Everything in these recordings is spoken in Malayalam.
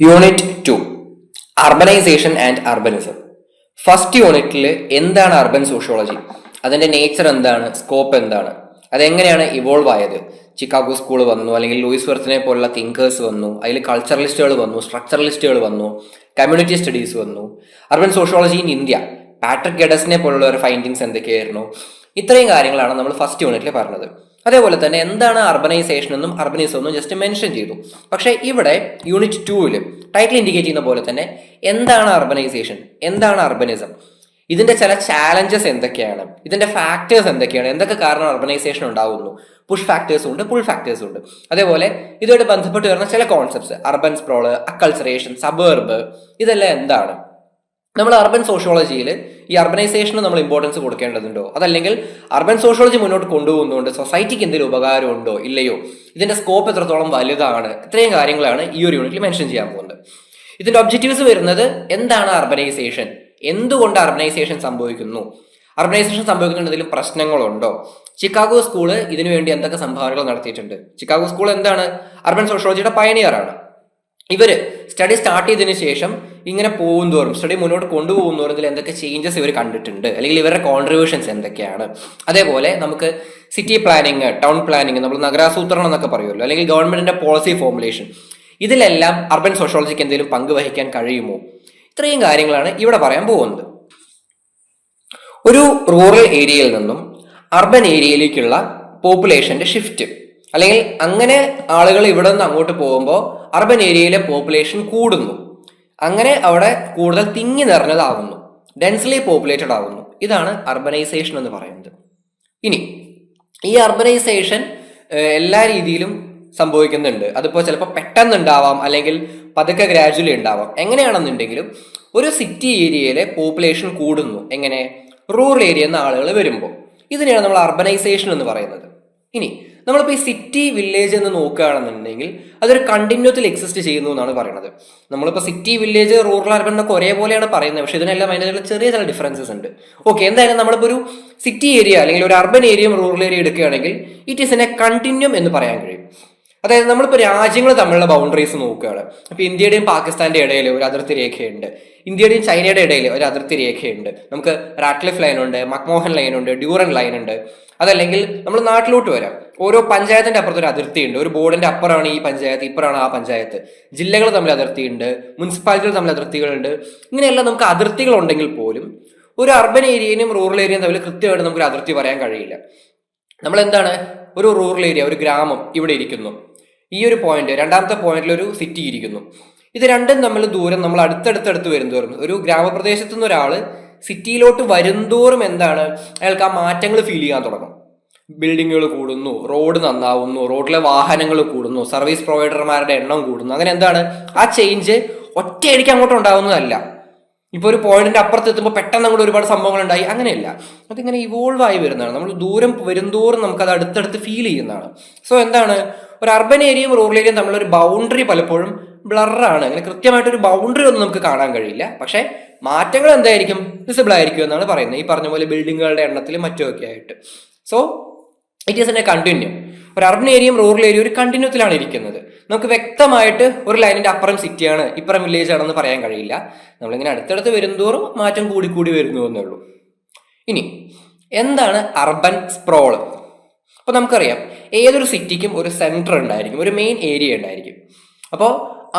Unit two urbanisation and urbanism first യൂണിറ്റിൽ എന്താണ് അർബൻ സോഷ്യോളജി അതിന്റെ നേച്ചർ എന്താണ്? സ്കോപ്പ് എന്താണ്? അതെങ്ങനെയാണ് ഇവോൾവ് ആയത്? ചിക്കാഗോ സ്കൂൾ വന്നു അല്ലെങ്കിൽ ലൂയിസ് വെർത്തിനെ പോലുള്ള തിങ്കേഴ്സ് വന്നു അതിൽ കൾച്ചറലിസ്റ്റുകൾ വന്നു സ്ട്രക്ചറലിസ്റ്റുകൾ വന്നു കമ്മ്യൂണിറ്റി സ്റ്റഡീസ് വന്നു. Urban sociology in India Patrick ഗഡസിനെ പോലുള്ള ഒരു ഫൈൻഡിങ്സ് എന്തൊക്കെയായിരുന്നു? ഇത്രയും കാര്യങ്ങളാണ് നമ്മൾ ഫസ്റ്റ് യൂണിറ്റിൽ പറഞ്ഞത്. അതേപോലെ തന്നെ എന്താണ് അർബനൈസേഷൻ എന്നും അർബനിസം എന്നും ജസ്റ്റ് മെൻഷൻ ചെയ്തു. പക്ഷേ ഇവിടെ യൂണിറ്റ് ടൂവിൽ ടൈറ്റിൽ ഇൻഡിക്കേറ്റ് ചെയ്യുന്ന പോലെ തന്നെ എന്താണ് അർബനൈസേഷൻ എന്താണ് അർബനിസം ഇതിന്റെ ചില ചാലഞ്ചസ് എന്തൊക്കെയാണ്? ഇതിന്റെ ഫാക്ടേഴ്സ് എന്തൊക്കെയാണ്? എന്തൊക്കെ കാരണം അർബനൈസേഷൻ ഉണ്ടാകുന്നു പുഷ് ഫാക്ടേഴ്സും ഉണ്ട് പുൾ ഫാക്ടേഴ്സും ഉണ്ട്. അതേപോലെ ഇതുമായിട്ട് ബന്ധപ്പെട്ട് വരുന്ന ചില concepts urban sprawl acculturation suburb ഇതെല്ലാം എന്താണ്? നമ്മൾ അർബൻ സോഷ്യോളജിയിൽ ഈ അർബനൈസേഷന് നമ്മൾ ഇമ്പോർട്ടൻസ് കൊടുക്കേണ്ടതുണ്ടോ? അതല്ലെങ്കിൽ അർബൻ സോഷ്യോളജി മുന്നോട്ട് കൊണ്ടുപോകുന്നതുകൊണ്ട് സൊസൈറ്റിക്ക് എന്തെങ്കിലും ഉപകാരമുണ്ടോ? ഇല്ലയോ? ഇതിന്റെ സ്കോപ്പ് എത്രത്തോളം വലുതാണ്? ഇത്രയും കാര്യങ്ങളാണ് ഈ ഒരു യൂണിറ്റിൽ മെൻഷൻ ചെയ്യാൻ പോകുന്നത്. ഇതിന്റെ ഒബ്ജക്റ്റീവ്സ് വരുന്നത് എന്താണ് അർബനൈസേഷൻ എന്തുകൊണ്ട് അർബനൈസേഷൻ സംഭവിക്കുന്നു? അർബനൈസേഷൻ സംഭവിക്കുന്ന എന്തെങ്കിലും പ്രശ്നങ്ങളുണ്ടോ? ചിക്കാഗോ സ്കൂൾ ഇതിനുവേണ്ടി എന്തൊക്കെ സംഭാവനകൾ നടത്തിയിട്ടുണ്ട്? ചിക്കാഗോ സ്കൂൾ എന്താണ്? അർബൻ സോഷ്യോളജിയുടെ പയനിയറാണ് ഇവർ സ്റ്റഡി സ്റ്റാർട്ട് ചെയ്തതിന് ശേഷം ഇങ്ങനെ പോകും തോറും സ്റ്റഡി മുന്നോട്ട് കൊണ്ടുപോകും തോറും ഇതിൽ എന്തൊക്കെ ചേഞ്ചസ് ഇവർ കണ്ടിട്ടുണ്ട് അല്ലെങ്കിൽ ഇവരുടെ കോൺട്രിബ്യൂഷൻസ് എന്തൊക്കെയാണ്. അതേപോലെ നമുക്ക് സിറ്റി പ്ലാനിങ് ടൗൺ പ്ലാനിങ് നമ്മൾ നഗരാസൂത്രണം എന്നൊക്കെ പറയുമല്ലോ അല്ലെങ്കിൽ ഗവൺമെന്റിന്റെ പോളിസി ഫോർമുലേഷൻ ഇതിലെല്ലാം അർബൻ സോഷ്യോളജിക്ക് എന്തെങ്കിലും പങ്ക് വഹിക്കാൻ കഴിയുമോ? ഇത്രയും കാര്യങ്ങളാണ് ഇവിടെ പറയാൻ പോകുന്നത്. ഒരു റൂറൽ ഏരിയയിൽ നിന്നും അർബൻ ഏരിയയിലേക്കുള്ള പോപ്പുലേഷന്റെ ഷിഫ്റ്റ് അല്ലെങ്കിൽ അങ്ങനെ ആളുകൾ ഇവിടെ നിന്ന് അങ്ങോട്ട് പോകുമ്പോൾ അർബൻ ഏരിയയിലെ പോപ്പുലേഷൻ കൂടുന്നു. അങ്ങനെ അവിടെ കൂടുതൽ തിങ്ങി നിറഞ്ഞതാകുന്നു. ഡെൻസ്ലി പോപ്പുലേറ്റഡ് ആകുന്നു. ഇതാണ് അർബനൈസേഷൻ എന്ന് പറയുന്നത്. ഇനി ഈ അർബനൈസേഷൻ എല്ലാ രീതിയിലും സംഭവിക്കുന്നുണ്ട്. അതിപ്പോൾ ചിലപ്പോൾ പെട്ടെന്ന് ഉണ്ടാവാം അല്ലെങ്കിൽ പതുക്കെ ഗ്രാജുവലി ഉണ്ടാവാം. എങ്ങനെയാണെന്നുണ്ടെങ്കിലും ഒരു സിറ്റി ഏരിയയിലെ പോപ്പുലേഷൻ കൂടുന്നു. എങ്ങനെ? റൂറൽ ഏരിയ എന്ന ആളുകൾ വരുമ്പോൾ. ഇതിനെയാണ് നമ്മൾ അർബനൈസേഷൻ എന്ന് പറയുന്നത്. ഇനി നമ്മളിപ്പോൾ ഈ സിറ്റി വില്ലേജ് എന്ന് നോക്കുകയാണെന്നുണ്ടെങ്കിൽ അതൊരു കണ്ടിന്യൂത്തിൽ എക്സിസ്റ്റ് ചെയ്യുന്നു എന്നാണ് പറയുന്നത്. നമ്മളിപ്പോൾ സിറ്റി വില്ലേജ് റൂറൽ അർബൻ എന്നൊക്കെ ഒരേപോലെയാണ് പറയുന്നത്. പക്ഷേ ഇതിനെല്ലാം അതിന്റെ ചെറിയ ചില ഡിഫറൻസസ് ഉണ്ട്. ഓക്കെ എന്തായാലും നമ്മളിപ്പോൾ ഒരു സിറ്റി ഏരിയ അല്ലെങ്കിൽ ഒരു അർബൻ ഏരിയയും റൂറൽ ഏരിയ എടുക്കുകയാണെങ്കിൽ it is an a continuum എന്ന് പറയാൻ കഴിയും. അതായത് നമ്മളിപ്പോൾ രാജ്യങ്ങൾ തമ്മിലുള്ള ബൗണ്ടറീസ് നോക്കുകയാണ്. അപ്പോൾ ഇന്ത്യയുടെയും പാകിസ്ഥാന്റെ ഇടയിൽ ഒരു അതിർത്തി രേഖയുണ്ട്. ഇന്ത്യയുടെയും ചൈനയുടെ ഇടയിൽ ഒരു അതിർത്തി രേഖയുണ്ട്. നമുക്ക് റാറ്റ്ലിഫ് ലൈനുണ്ട് മക്മോഹൻ ലൈനുണ്ട് ഡ്യൂറൻ ലൈനുണ്ട് അതല്ലെങ്കിൽ നമ്മൾ നാട്ടിലോട്ട് വരാം. ഓരോ പഞ്ചായത്തിന്റെ അപ്പുറത്ത് ഒരു അതിർത്തി ഉണ്ട് ഒരു ബോർഡിന്റെ അപ്പുറമാണ് ഈ പഞ്ചായത്ത് ഇപ്പുറമാണ് ആ പഞ്ചായത്ത്. ജില്ലകൾ തമ്മിൽ അതിർത്തിയുണ്ട് മുനിസിപ്പാലിറ്റികൾ തമ്മിൽ അതിർത്തികളുണ്ട്. ഇങ്ങനെയെല്ലാം നമുക്ക് അതിർത്തികൾ ഉണ്ടെങ്കിൽ പോലും ഒരു അർബൻ ഏരിയയും റൂറൽ ഏരിയയും തമ്മിൽ കൃത്യമായിട്ട് നമുക്ക് അതിർത്തി പറയാൻ കഴിയില്ല. നമ്മൾ എന്താണ് ഒരു റൂറൽ ഏരിയ ഒരു ഗ്രാമം ഇവിടെ ഇരിക്കുന്നു. ഈ ഒരു പോയിന്റ് രണ്ടാമത്തെ പോയിന്റിൽ ഒരു സിറ്റി ഇരിക്കുന്നു. ഇത് രണ്ടും തമ്മിൽ ദൂരം നമ്മൾ അടുത്തടുത്തടുത്ത് വരുന്നതോറും ഒരു ഗ്രാമപ്രദേശത്തു ഒരാൾ സിറ്റിയിലോട്ട് വരുന്തോറും എന്താണ്? അയാൾക്ക് ആ മാറ്റങ്ങൾ ഫീൽ ചെയ്യാൻ തുടങ്ങും. ബിൽഡിങ്ങുകൾ കൂടുന്നു റോഡ് നന്നാവുന്നു റോഡിലെ വാഹനങ്ങൾ കൂടുന്നു സർവീസ് പ്രൊവൈഡർമാരുടെ എണ്ണം കൂടുന്നു. അങ്ങനെ എന്താണ്? ആ ചേഞ്ച് ഒറ്റയടിക്ക് അങ്ങോട്ട് ഉണ്ടാവുന്നതല്ല. ഇപ്പോൾ ഒരു പോയിന്റിന്റെ അപ്പുറത്ത് എത്തുമ്പോൾ പെട്ടെന്ന് അങ്ങോട്ട് ഒരുപാട് സംഭവങ്ങൾ ഉണ്ടായി അങ്ങനെയല്ല. അതിങ്ങനെ ഇവോൾവ് ആയി വരുന്നതാണ്. നമ്മൾ ദൂരം വരുന്തോറും നമുക്ക് അത് അടുത്തടുത്ത് ഫീൽ ചെയ്യുന്നതാണ്. സോ എന്താണ്? ഒരു അർബൻ ഏരിയയും റൂറൽ ഏരിയയും തമ്മിലൊരു ബൗണ്ടറി പലപ്പോഴും ബ്ലറാണ് അങ്ങനെ കൃത്യമായിട്ട് ഒരു ബൗണ്ടറി ഒന്നും നമുക്ക് കാണാൻ കഴിയില്ല. പക്ഷേ മാറ്റങ്ങൾ എന്തായിരിക്കും? വിസിബിൾ ആയിരിക്കും എന്നാണ് പറയുന്നത്. ഈ പറഞ്ഞ പോലെ ബിൽഡിങ്ങുകളുടെ എണ്ണത്തിലും മറ്റുമൊക്കെ ആയിട്ട്. So it is a continue ഒരു അർബൻ ഏരിയയും റൂറൽ ഏരിയയും ഒരു കണ്ടിന്യൂത്തിലാണ് ഇരിക്കുന്നത്. നമുക്ക് വ്യക്തമായിട്ട് ഒരു ലൈനിന്റെ അപ്പുറം സിറ്റിയാണ് ഇപ്പുറം വില്ലേജ് ആണെന്ന് പറയാൻ കഴിയില്ല. നമ്മളിങ്ങനെ അടുത്തടുത്ത് വരുന്തോറും മാറ്റം കൂടി കൂടി വരുന്നു എന്നേ ഉള്ളൂ ഇനി എന്താണ് അർബൻ സ്പ്രോൾ അപ്പോൾ നമുക്കറിയാം ഏതൊരു സിറ്റിക്കും ഒരു സെന്റർ ഉണ്ടായിരിക്കും ഒരു മെയിൻ ഏരിയ ഉണ്ടായിരിക്കും. അപ്പോൾ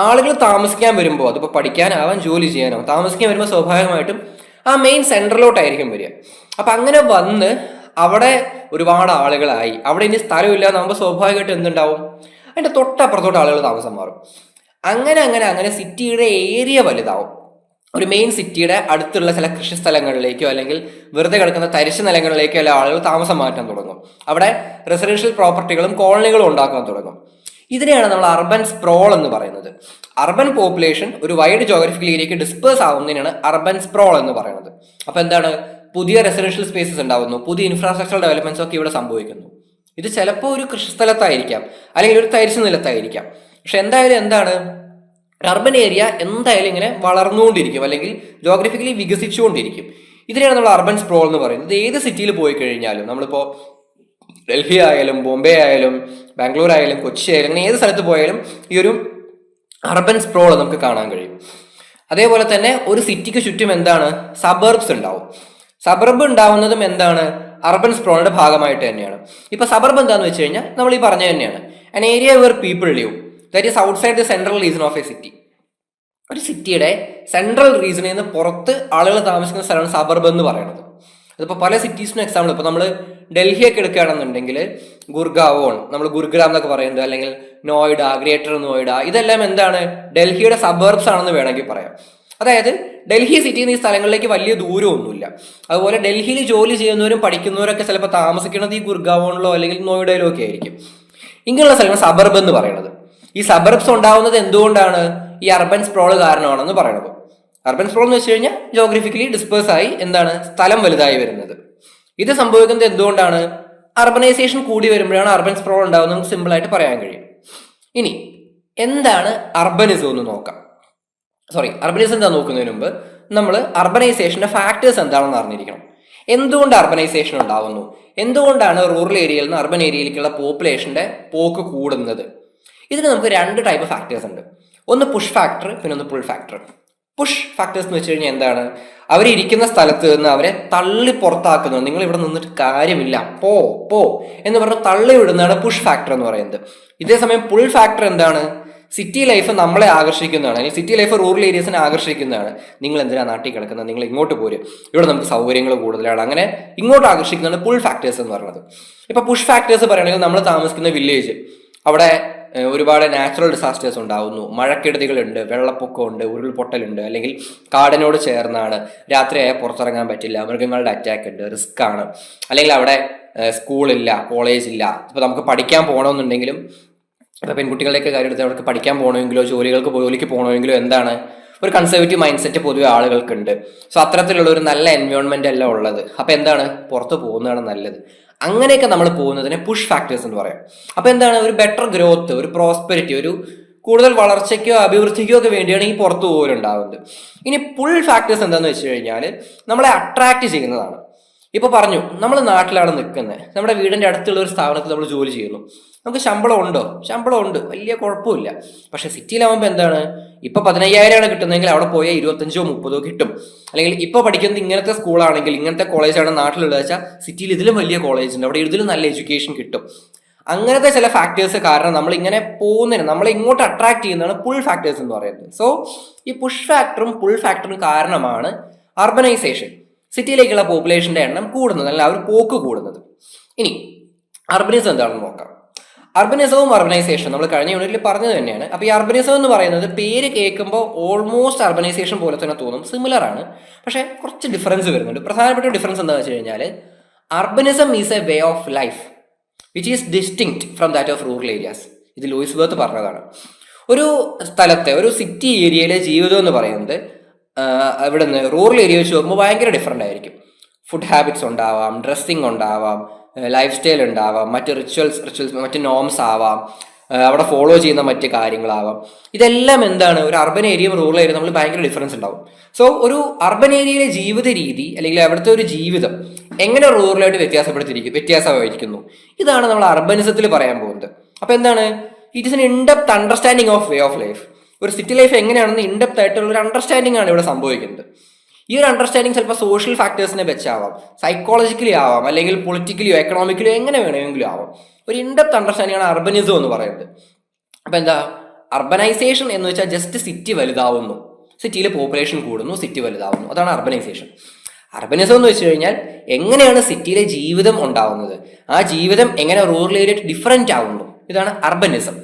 ആളുകൾ താമസിക്കാൻ വരുമ്പോൾ അതിപ്പോൾ പഠിക്കാനാവാം ജോലി ചെയ്യാനാവും താമസിക്കാൻ വരുമ്പോൾ സ്വാഭാവികമായിട്ടും ആ മെയിൻ സെന്ററിലോട്ടായിരിക്കും വരിക. അപ്പം അങ്ങനെ വന്ന് അവിടെ ഒരുപാട് ആളുകളായി. അവിടെ ഇനി സ്ഥലമില്ല നമുക്ക് സ്വാഭാവികമായിട്ട് എന്തുണ്ടാവും? അതിന്റെ തൊട്ടപ്പുറത്തോട്ട് ആളുകൾ താമസം മാറും. അങ്ങനെ അങ്ങനെ അങ്ങനെ സിറ്റിയുടെ ഏരിയ വലുതാവും. ഒരു മെയിൻ സിറ്റിയുടെ അടുത്തുള്ള ചില കൃഷി സ്ഥലങ്ങളിലേക്കോ അല്ലെങ്കിൽ വെറുതെ കിടക്കുന്ന തരിശു നിലങ്ങളിലേക്കോ അല്ല ആളുകൾ താമസം മാറ്റാൻ തുടങ്ങും. അവിടെ റെസിഡൻഷ്യൽ പ്രോപ്പർട്ടികളും കോളനികളും ഉണ്ടാക്കാൻ തുടങ്ങും. ഇതിനെയാണ് നമ്മൾ അർബൻ സ്പ്രോൾ എന്ന് പറയുന്നത്. അർബൻ പോപ്പുലേഷൻ ഒരു വൈഡ് ജോഗ്രഫിക്കൽ ഏരിയക്ക് ഡിസ്പേഴ്സ് ആവുന്നതിനാണ് അർബൻ സ്പ്രോൾ എന്ന് പറയുന്നത്. അപ്പൊ എന്താണ്? പുതിയ റെസിഡൻഷ്യൽ സ്പേസസ് ഉണ്ടാകുന്നു പുതിയ ഇൻഫ്രാസ്ട്രക്ചർ ഡെവലപ്മെന്റ്സ് ഒക്കെ ഇവിടെ സംഭവിക്കുന്നു. ഇത് ചിലപ്പോൾ ഒരു കൃഷിസ്ഥലത്തായിരിക്കാം അല്ലെങ്കിൽ ഒരു തരിശു നിലത്തായിരിക്കാം. പക്ഷെ എന്തായാലും എന്താണ്? അർബൻ ഏരിയ എന്തായാലും ഇങ്ങനെ വളർന്നുകൊണ്ടിരിക്കും അല്ലെങ്കിൽ ജോഗ്രഫിക്കലി വികസിച്ചുകൊണ്ടിരിക്കും. ഇതിനെയാണ് നമ്മൾ അർബൻ സ്പ്രോൾ എന്ന് പറയുന്നത്. ഏത് സിറ്റിയിൽ പോയി കഴിഞ്ഞാലും നമ്മളിപ്പോൾ ഡൽഹി ആയാലും ബോംബെ ആയാലും ബാംഗ്ലൂർ ആയാലും കൊച്ചി ആയാലും അങ്ങനെ ഏത് സ്ഥലത്ത് പോയാലും ഈ ഒരു അർബൻ സ്പ്രോൾ നമുക്ക് കാണാൻ കഴിയും. അതേപോലെ തന്നെ ഒരു സിറ്റിക്ക് ചുറ്റും എന്താണ്? സബർബ്സ് ഉണ്ടാവും. സബർബ് ഉണ്ടാവുന്നതും എന്താണ്? അർബൻ സ്പ്രോളിന്റെ ഭാഗമായിട്ട് തന്നെയാണ്. ഇപ്പൊ സബർബ് എന്താന്ന് വെച്ച് കഴിഞ്ഞാൽ നമ്മൾ ഈ പറഞ്ഞ തന്നെയാണ്. An area where people live that is outside the central reason of a city ഒരു സിറ്റിയുടെ സെൻട്രൽ റീസണിൽ നിന്ന് പുറത്ത് ആളുകൾ താമസിക്കുന്ന സ്ഥലമാണ് സബർബ് എന്ന് പറയുന്നത്. അതിപ്പോൾ പല സിറ്റീസിനും എക്സാമ്പിൾ ഇപ്പോൾ നമ്മൾ ഡൽഹിയൊക്കെ എടുക്കുകയാണെന്നുണ്ടെങ്കിൽ ഗുർഗാവോൺ നമ്മൾ ഗുർഗ്രാം എന്നൊക്കെ പറയുന്നത്. അല്ലെങ്കിൽ നോയിഡ ഗ്രേറ്റർ നോയിഡ. ഇതെല്ലാം എന്താണ്? ഡൽഹിയുടെ സബർബ്സ് ആണെന്ന് വേണമെങ്കിൽ പറയാം. അതായത് ഡൽഹി സിറ്റിയിൽ നിന്ന് ഈ സ്ഥലങ്ങളിലേക്ക് വലിയ ദൂരമൊന്നുമില്ല. അതുപോലെ ഡൽഹിയിൽ ജോലി ചെയ്യുന്നവരും പഠിക്കുന്നവരൊക്കെ ചിലപ്പോൾ താമസിക്കുന്നത് ഈ ഗുർഗാവോണിലോ അല്ലെങ്കിൽ നോയിഡയിലോ ഒക്കെ ആയിരിക്കും. ഇങ്ങനെയുള്ള സ്ഥലങ്ങൾ സബർബ് എന്ന് പറയുന്നത്. ഈ സബർബ്സ് ഉണ്ടാവുന്നത് എന്തുകൊണ്ടാണ്? ഈ അർബൻ സ്പ്രോൾ കാരണമാണെന്ന് പറയുന്നത്. അർബൻ സ്പ്രോൾ എന്ന് വെച്ച് കഴിഞ്ഞാൽ ജോഗ്രഫിക്കലി ഡിസ്പേഴ്സ് ആയി എന്താണ്? സ്ഥലം വലുതായി വരുന്നത്. ഇത് സംഭവിക്കുന്നത് എന്തുകൊണ്ടാണ്? അർബനൈസേഷൻ കൂടി വരുമ്പോഴാണ് അർബൻ സ്പ്രോൾ ഉണ്ടാകുന്നത് ആയിട്ട് പറയാൻ കഴിയും. ഇനി എന്താണ് അർബനിസം എന്ന് നോക്കാം. സോറി അർബനൈസ് എന്താ നോക്കുന്നതിന് മുമ്പ് നമ്മൾ അർബനൈസേഷന്റെ ഫാക്ടേഴ്സ് എന്താണെന്ന് അറിഞ്ഞിരിക്കണം. എന്തുകൊണ്ട് അർബനൈസേഷൻ ഉണ്ടാവുന്നു? എന്തുകൊണ്ടാണ് റൂറൽ ഏരിയയിൽ നിന്ന് അർബൻ ഏരിയയിലേക്കുള്ള പോപ്പുലേഷന്റെ പോക്ക് കൂടുന്നത്? ഇതിന് നമുക്ക് രണ്ട് ടൈപ്പ് ഫാക്ടേഴ്സ് ഉണ്ട്. ഒന്ന് പുഷ് ഫാക്ടർ പിന്നെ ഒന്ന് പുൾ ഫാക്ടർ പുഷ് ഫാക്ടേഴ്സ് എന്ന് വെച്ച് കഴിഞ്ഞാൽ എന്താണ്? അവരിയ്ക്കുന്ന സ്ഥലത്ത് നിന്ന് അവരെ തള്ളി പുറത്താക്കുന്നത്. നിങ്ങൾ ഇവിടെ നിന്നിട്ട് കാര്യമില്ല. പോ പോ എന്ന് പറഞ്ഞ് തള്ളി വിടുന്നതാണ് പുഷ് ഫാക്ടർ എന്ന് പറയുന്നത്. ഇതേസമയം പുൾ ഫാക്ടർ എന്താണ്? സിറ്റി ലൈഫ് നമ്മളെ ആകർഷിക്കുന്നതാണ്. അല്ലെങ്കിൽ സിറ്റി ലൈഫ് റൂറൽ ഏരിയസിനെ ആകർഷിക്കുന്നതാണ്. നിങ്ങൾ എന്തിനാ നാട്ടിൽ കിടക്കുന്നത്? നിങ്ങൾ ഇങ്ങോട്ട് പോരും. ഇവിടെ നമുക്ക് സൗകര്യങ്ങൾ കൂടുതലാണ്. അങ്ങനെ ഇങ്ങോട്ട് ആകർഷിക്കുന്നതാണ് പുൾ ഫാക്ടേഴ്സ് എന്ന് പറയുന്നത്. ഇപ്പൊ പുഷ് ഫാക്ടേഴ്സ് പറയുകയാണെങ്കിൽ നമ്മൾ താമസിക്കുന്ന വില്ലേജ് അവിടെ ഒരുപാട് നാച്ചുറൽ ഡിസാസ്റ്റേഴ്സ് ഉണ്ടാവുന്നു. മഴക്കെടുതികളുണ്ട് വെള്ളപ്പൊക്കമുണ്ട് ഉരുൾപൊട്ടലുണ്ട്. അല്ലെങ്കിൽ കാടിനോട് ചേർന്നാണ്. രാത്രിയായ പുറത്തിറങ്ങാൻ പറ്റില്ല മൃഗങ്ങളുടെ അറ്റാക്ക് ഉണ്ട് റിസ്ക് ആണ്. അല്ലെങ്കിൽ അവിടെ സ്കൂളില്ല കോളേജ് ഇല്ല ഇപ്പൊ നമുക്ക് പഠിക്കാൻ പോകണമെന്നുണ്ടെങ്കിലും ഇപ്പൊ പെൺകുട്ടികളുടെയൊക്കെ കാര്യം എടുത്ത് അവർക്ക് പഠിക്കാൻ പോകണമെങ്കിലോ ജോലികൾക്ക് ജോലിക്ക് പോകണമെങ്കിലോ എന്താണ്? ഒരു കൺസർവേറ്റീവ് മൈൻഡ് സെറ്റ് പൊതുവെ ആളുകൾക്കുണ്ട്. സോ അത്തരത്തിലുള്ള ഒരു നല്ല എൻവയോൺമെന്റ് അല്ല ഉള്ളത്. അപ്പോൾ എന്താണ്? പുറത്ത് പോകുന്നതാണ് നല്ലത്. അങ്ങനെയൊക്കെ നമ്മൾ പോകുന്നതിനെ പുഷ് ഫാക്ടേഴ്സ് എന്ന് പറയാം. അപ്പോൾ എന്താണ്? ഒരു ബെറ്റർ ഗ്രോത്ത് ഒരു പ്രോസ്പെരിറ്റി ഒരു കൂടുതൽ വളർച്ചയ്ക്കോ അഭിവൃദ്ധിക്കോ ഒക്കെ വേണ്ടിയാണ് ഈ പുറത്തു പോകലുണ്ടാവുന്നത്. ഇനി പുൾ ഫാക്ടേഴ്സ് എന്താണെന്ന് വെച്ച് കഴിഞ്ഞാൽ നമ്മളെ അട്രാക്ട് ചെയ്യുന്നതാണ്. ഇപ്പൊ പറഞ്ഞു നമ്മൾ നാട്ടിലാണ് നിൽക്കുന്നത് നമ്മുടെ വീടിന്റെ അടുത്തുള്ള ഒരു സ്ഥാപനത്തിൽ നമ്മൾ ജോലി ചെയ്യുന്നു. നമുക്ക് ശമ്പളം ഉണ്ടോ? ശമ്പളം ഉണ്ട്. വലിയ കുഴപ്പമില്ല. പക്ഷെ സിറ്റിയിലാവുമ്പോൾ എന്താണ്? ഇപ്പൊ പതിനയ്യായിരമാണ് കിട്ടുന്നതെങ്കിൽ അവിടെ പോയാൽ ഇരുപത്തഞ്ചോ മുപ്പതോ കിട്ടും. അല്ലെങ്കിൽ ഇപ്പൊ പഠിക്കുന്നത് ഇങ്ങനത്തെ സ്കൂളാണെങ്കിൽ ഇങ്ങനത്തെ കോളേജാണ് നാട്ടിലുള്ളത് വെച്ചാൽ സിറ്റിയിൽ ഇതിലും വലിയ കോളേജ് ഉണ്ട്. അവിടെ ഇതിലും നല്ല എഡ്യൂക്കേഷൻ കിട്ടും. അങ്ങനത്തെ ചില ഫാക്ടേഴ്സ് കാരണം നമ്മൾ ഇങ്ങനെ പോകുന്നതിന് നമ്മളെ ഇങ്ങോട്ട് അട്രാക്ട് ചെയ്യുന്നതാണ് പുൾ ഫാക്ടേഴ്സ് എന്ന് പറയുന്നത്. സോ ഈ പുഷ് ഫാക്ടറും പുൾ ഫാക്ടറും കാരണമാണ് അർബനൈസേഷൻ സിറ്റിയിലേക്കുള്ള പോപ്പുലേഷന്റെ എണ്ണം കൂടുന്നത് അല്ല അവർ പോക്ക് കൂടുന്നത്. ഇനി അർബനിസം എന്താണെന്ന് നോക്കാം. അർബനിസവും അർബനൈസേഷൻ നമ്മൾ കഴിഞ്ഞ യൂണിറ്റിൽ പറഞ്ഞത് തന്നെയാണ്. അപ്പോൾ ഈ അർബനിസം എന്ന് പറയുന്നത് പേര് കേൾക്കുമ്പോൾ ഓൾമോസ്റ്റ് അർബനൈസേഷൻ പോലെ തന്നെ തോന്നും. സിമിലർ ആണ്. പക്ഷേ കുറച്ച് ഡിഫറൻസ് വരുന്നുണ്ട്. പ്രധാനപ്പെട്ട ഡിഫറൻസ് എന്താണെന്ന് വെച്ച് കഴിഞ്ഞാൽ urbanism is a way of life which is distinct from that of rural areas ഇത് ലൂയിസ് ബർത്ത് പറഞ്ഞതാണ്. ഒരു സ്ഥലത്തെ ഒരു സിറ്റി ഏരിയയിലെ ജീവിതം എന്ന് പറയുന്നത് ഇവിടെ നിന്ന് റൂറൽ ഏരിയ വെച്ച് നോക്കുമ്പോൾ ഭയങ്കര ഡിഫറെന്റ് ആയിരിക്കും. ഫുഡ് ഹാബിറ്റ്സ് ഉണ്ടാവാം ഡ്രസ്സിങ് ഉണ്ടാവാം ലൈഫ് സ്റ്റൈൽ ഉണ്ടാവാം മറ്റ് റിച്വൽസ് റിച്വൽസ് മറ്റ് നോംസ് ആവാം അവിടെ ഫോളോ ചെയ്യുന്ന മറ്റ് കാര്യങ്ങളാവാം. ഇതെല്ലാം എന്താണ്? ഒരു അർബൻ ഏരിയയും റൂറൽ ഏരിയയും നമ്മൾ ഭയങ്കര ഡിഫറൻസ് ഉണ്ടാവും. സോ ഒരു അർബൻ ഏരിയയിലെ ജീവിത രീതി അല്ലെങ്കിൽ അവിടുത്തെ ഒരു ജീവിതം എങ്ങനെ റൂറലായിട്ട് വ്യത്യാസപ്പെടുത്തിയിരിക്കും വ്യത്യാസമായിരിക്കുന്നു? ഇതാണ് നമ്മൾ അർബനിസത്തിൽ പറയാൻ പോകുന്നത്. അപ്പോൾ എന്താണ്? It is an in depth understanding of way of life ഒരു സിറ്റി ലൈഫ് എങ്ങനെയാണെന്ന് ഇൻഡെപ്ത് ആയിട്ടുള്ള ഒരു അണ്ടർസ്റ്റാൻഡിംഗ് ആണ് ഇവിടെ സംഭവിക്കുന്നത്. ഈ ഒരു അണ്ടർസ്റ്റാൻഡിങ് ചിലപ്പോൾ സോഷ്യൽ ഫാക്ടേഴ്സിനെ വെച്ചാവാം. സൈക്കോളജിക്കലി ആവാം അല്ലെങ്കിൽ പൊളിറ്റിക്കലിയോ എക്കണോമിക്കലിയോ എങ്ങനെ വേണമെങ്കിലും ആവാം. ഒരു ഇൻഡെപ്ത് അണ്ടർസ്റ്റാൻഡിംഗ് ആണ് അർബനിസം എന്ന് പറയുന്നത്. അപ്പോൾ എന്താ? അർബനൈസേഷൻ എന്ന് വെച്ചാൽ ജസ്റ്റ് സിറ്റി വലുതാവുന്നു. സിറ്റിയിലെ പോപ്പുലേഷൻ കൂടുന്നു സിറ്റി വലുതാവുന്നു. അതാണ് അർബനൈസേഷൻ അർബനിസം എന്ന് വെച്ച് കഴിഞ്ഞാൽ എങ്ങനെയാണ് സിറ്റിയിലെ ജീവിതം ഉണ്ടാവുന്നത്? ആ ജീവിതം എങ്ങനെ റൂറൽ ഏരിയ ഡിഫറെന്റ് ആവുന്നു? ഇതാണ് അർബനിസം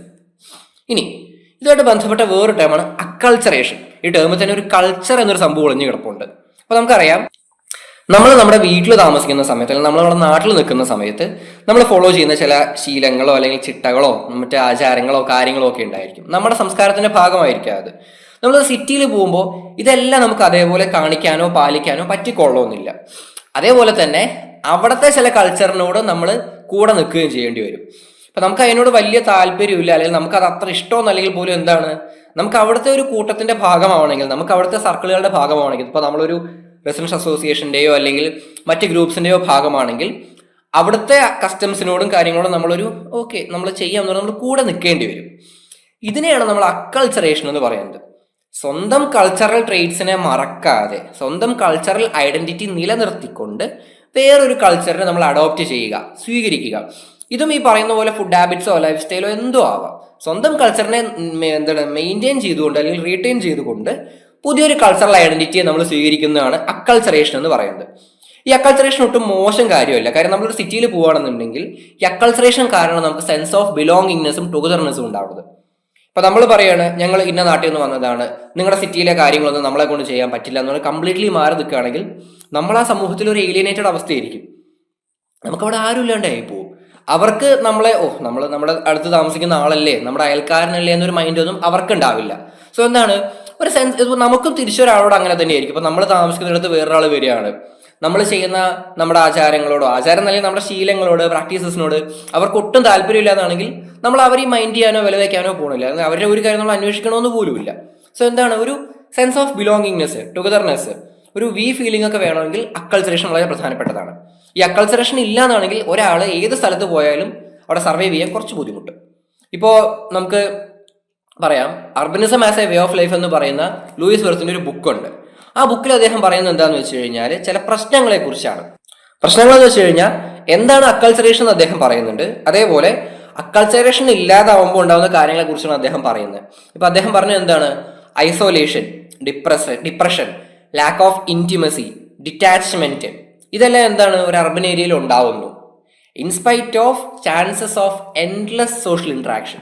ഇനി ഇതുമായിട്ട് ബന്ധപ്പെട്ട വേറൊരു ടേമാണ് അക്കൾച്ചറേഷൻ ഈ ടേമിൽ തന്നെ ഒരു കൾച്ചർ എന്നൊരു സംഭവം ഒളിഞ്ഞു കിടപ്പുണ്ട്. അപ്പൊ നമുക്കറിയാം നമ്മൾ നമ്മുടെ വീട്ടിൽ താമസിക്കുന്ന സമയത്ത് അല്ലെങ്കിൽ നമ്മൾ നമ്മുടെ നാട്ടിൽ നിൽക്കുന്ന സമയത്ത് നമ്മൾ ഫോളോ ചെയ്യുന്ന ചില ശീലങ്ങളോ അല്ലെങ്കിൽ ചിട്ടകളോ മറ്റു ആചാരങ്ങളോ കാര്യങ്ങളോ ഒക്കെ ഉണ്ടായിരിക്കും. നമ്മുടെ സംസ്കാരത്തിന്റെ ഭാഗമായിരിക്കും അത്. നമ്മൾ സിറ്റിയിൽ പോകുമ്പോൾ ഇതെല്ലാം നമുക്ക് അതേപോലെ കാണിക്കാനോ പാലിക്കാനോ പറ്റിക്കൊള്ളണമെന്നില്ല. അതേപോലെ തന്നെ അവിടുത്തെ ചില കൾച്ചറിനോട് നമ്മൾ കൂടെ നിൽക്കുകയും ചെയ്യേണ്ടി വരും. അപ്പൊ നമുക്ക് അതിനോട് വലിയ താല്പര്യമില്ല. അല്ലെങ്കിൽ നമുക്ക് അത് അത്ര ഇഷ്ടമൊന്നും അല്ലെങ്കിൽ പോലും എന്താണ്? നമുക്ക് അവിടുത്തെ ഒരു കൂട്ടത്തിന്റെ ഭാഗമാവണമെങ്കിൽ നമുക്ക് അവിടുത്തെ സർക്കിളുകളുടെ ഭാഗമാവണമെങ്കിൽ ഇപ്പൊ നമ്മളൊരു റെസിഡൻസ് അസോസിയേഷന്റെയോ അല്ലെങ്കിൽ മറ്റ് ഗ്രൂപ്പ്സിന്റെയോ ഭാഗമാണെങ്കിൽ അവിടുത്തെ കസ്റ്റംസിനോടും കാര്യങ്ങളോടും നമ്മളൊരു ഓക്കെ നമ്മൾ ചെയ്യാമെന്ന് പറഞ്ഞാൽ നമ്മൾ കൂടെ നിൽക്കേണ്ടി വരും. ഇതിനെയാണ് നമ്മൾ അക്കൾച്ചറേഷൻ എന്ന് പറയുന്നത്. സ്വന്തം കൾച്ചറൽ ട്രേറ്റ്സിനെ മറക്കാതെ സ്വന്തം കൾച്ചറൽ ഐഡന്റിറ്റി നിലനിർത്തിക്കൊണ്ട് വേറൊരു കൾച്ചറിനെ നമ്മൾ അഡോപ്റ്റ് ചെയ്യുക സ്വീകരിക്കുക. ഇതും ഈ പറയുന്ന പോലെ ഫുഡ് ഹാബിറ്റ്സോ ലൈഫ് സ്റ്റൈലോ എന്തോ ആവാം. സ്വന്തം കൾച്ചറിനെ എന്താണ് മെയിന്റെയിൻ ചെയ്തുകൊണ്ട് അല്ലെങ്കിൽ റീറ്റെയിൻ ചെയ്തുകൊണ്ട് പുതിയൊരു കൾച്ചറൽ ഐഡന്റിറ്റിയെ നമ്മൾ സ്വീകരിക്കുന്നതാണ് അക്കൾച്ചറേഷൻ എന്ന് പറയുന്നത്. ഈ അക്കൾച്ചറേഷൻ ഒട്ടും മോശം കാര്യമല്ല. കാര്യം നമ്മളൊരു സിറ്റിയിൽ പോവുകയാണെന്നുണ്ടെങ്കിൽ ഈ അക്കൾച്ചറേഷൻ കാരണം നമുക്ക് സെൻസ് ഓഫ് ബിലോങ്ങിങ്നെസ്സും ടുഗദർനെസ്സും ഉണ്ടാവുന്നത് ഇപ്പൊ നമ്മൾ പറയുകയാണ് ഞങ്ങൾ ഇന്ന നാട്ടിൽ നിന്ന് വന്നതാണ്. നിങ്ങളുടെ സിറ്റിയിലെ കാര്യങ്ങളൊന്നും നമ്മളെ കൊണ്ട് ചെയ്യാൻ പറ്റില്ല എന്ന് പറഞ്ഞാൽ കംപ്ലീറ്റ്ലി മാറി നിൽക്കുകയാണെങ്കിൽ നമ്മൾ ആ സമൂഹത്തിൽ ഒരു ഏലിയനേറ്റഡ് അവസ്ഥയായിരിക്കും. നമുക്കവിടെ ആരും ഇല്ലാണ്ടായി പോകും അവർക്ക് നമ്മളെ ഓ നമ്മൾ നമ്മുടെ അടുത്ത് താമസിക്കുന്ന ആളല്ലേ നമ്മുടെ അയൽക്കാരനല്ലേ എന്നൊരു മൈൻഡ് ഒന്നും അവർക്ക് ഉണ്ടാവില്ല സോ എന്താണ്? ഒരു സെൻസ് ഇപ്പോൾ നമുക്കും തിരിച്ചൊരാളോട് അങ്ങനെ തന്നെയായിരിക്കും. ഇപ്പോൾ നമ്മൾ താമസിക്കുന്നിടത്ത് വേറൊരാൾ വരികയാണ്. നമ്മൾ ചെയ്യുന്ന നമ്മുടെ ആചാരങ്ങളോടോ ആചാരം അല്ലെങ്കിൽ നമ്മുടെ ശീലങ്ങളോട് പ്രാക്ടീസസിനോട് അവർക്ക് ഒട്ടും താല്പര്യമില്ലാതാണെങ്കിൽ നമ്മൾ അവർ ഈ മൈൻഡ് ചെയ്യാനോ വില വയ്ക്കാനോ പോകണില്ല അവരുടെ ഒരു കാര്യം നമ്മൾ അന്വേഷിക്കണമെന്ന് പോലുമില്ല. സോ എന്താണ്? ഒരു സെൻസ് ഓഫ് ബിലോങ്ങിങ്നെസ് ടുഗദർനെസ് ഒരു വി ഫീലിംഗ് ഒക്കെ വേണമെങ്കിൽ അക്കൾച്ചറേഷൻ വളരെ പ്രധാനപ്പെട്ടതാണ്. ഈ അക്കൾച്ചറേഷൻ ഇല്ലാന്നാണെങ്കിൽ ഒരാൾ ഏത് സ്ഥലത്ത് പോയാലും അവിടെ സർവൈവ് ചെയ്യാൻ കുറച്ച് ബുദ്ധിമുട്ട്. ഇപ്പോൾ നമുക്ക് പറയാം. Urbanism as a way of life എന്ന് പറയുന്ന ലൂയിസ് വെർത്തിന്റെ ഒരു ബുക്കുണ്ട്. ആ ബുക്കിൽ അദ്ദേഹം പറയുന്നത് എന്താണെന്ന് വെച്ച് കഴിഞ്ഞാൽ ചില പ്രശ്നങ്ങളെക്കുറിച്ചാണ് പ്രശ്നങ്ങൾ എന്ന് വെച്ച് കഴിഞ്ഞാൽ എന്താണ് അക്കൾച്ചറേഷൻ എന്ന് അദ്ദേഹം പറയുന്നുണ്ട്. അതേപോലെ അക്കൾച്ചറേഷൻ ഇല്ലാതാവുമ്പോൾ ഉണ്ടാകുന്ന കാര്യങ്ങളെക്കുറിച്ചാണ് അദ്ദേഹം പറയുന്നത്. ഇപ്പൊ അദ്ദേഹം പറഞ്ഞത് എന്താണ്? Isolation depress depression lack of intimacy detachment ഇതെല്ലാം എന്താണ്? ഒരു അർബൻ ഏരിയയിൽ ഉണ്ടാവുന്നു. In spite of chances of endless social interaction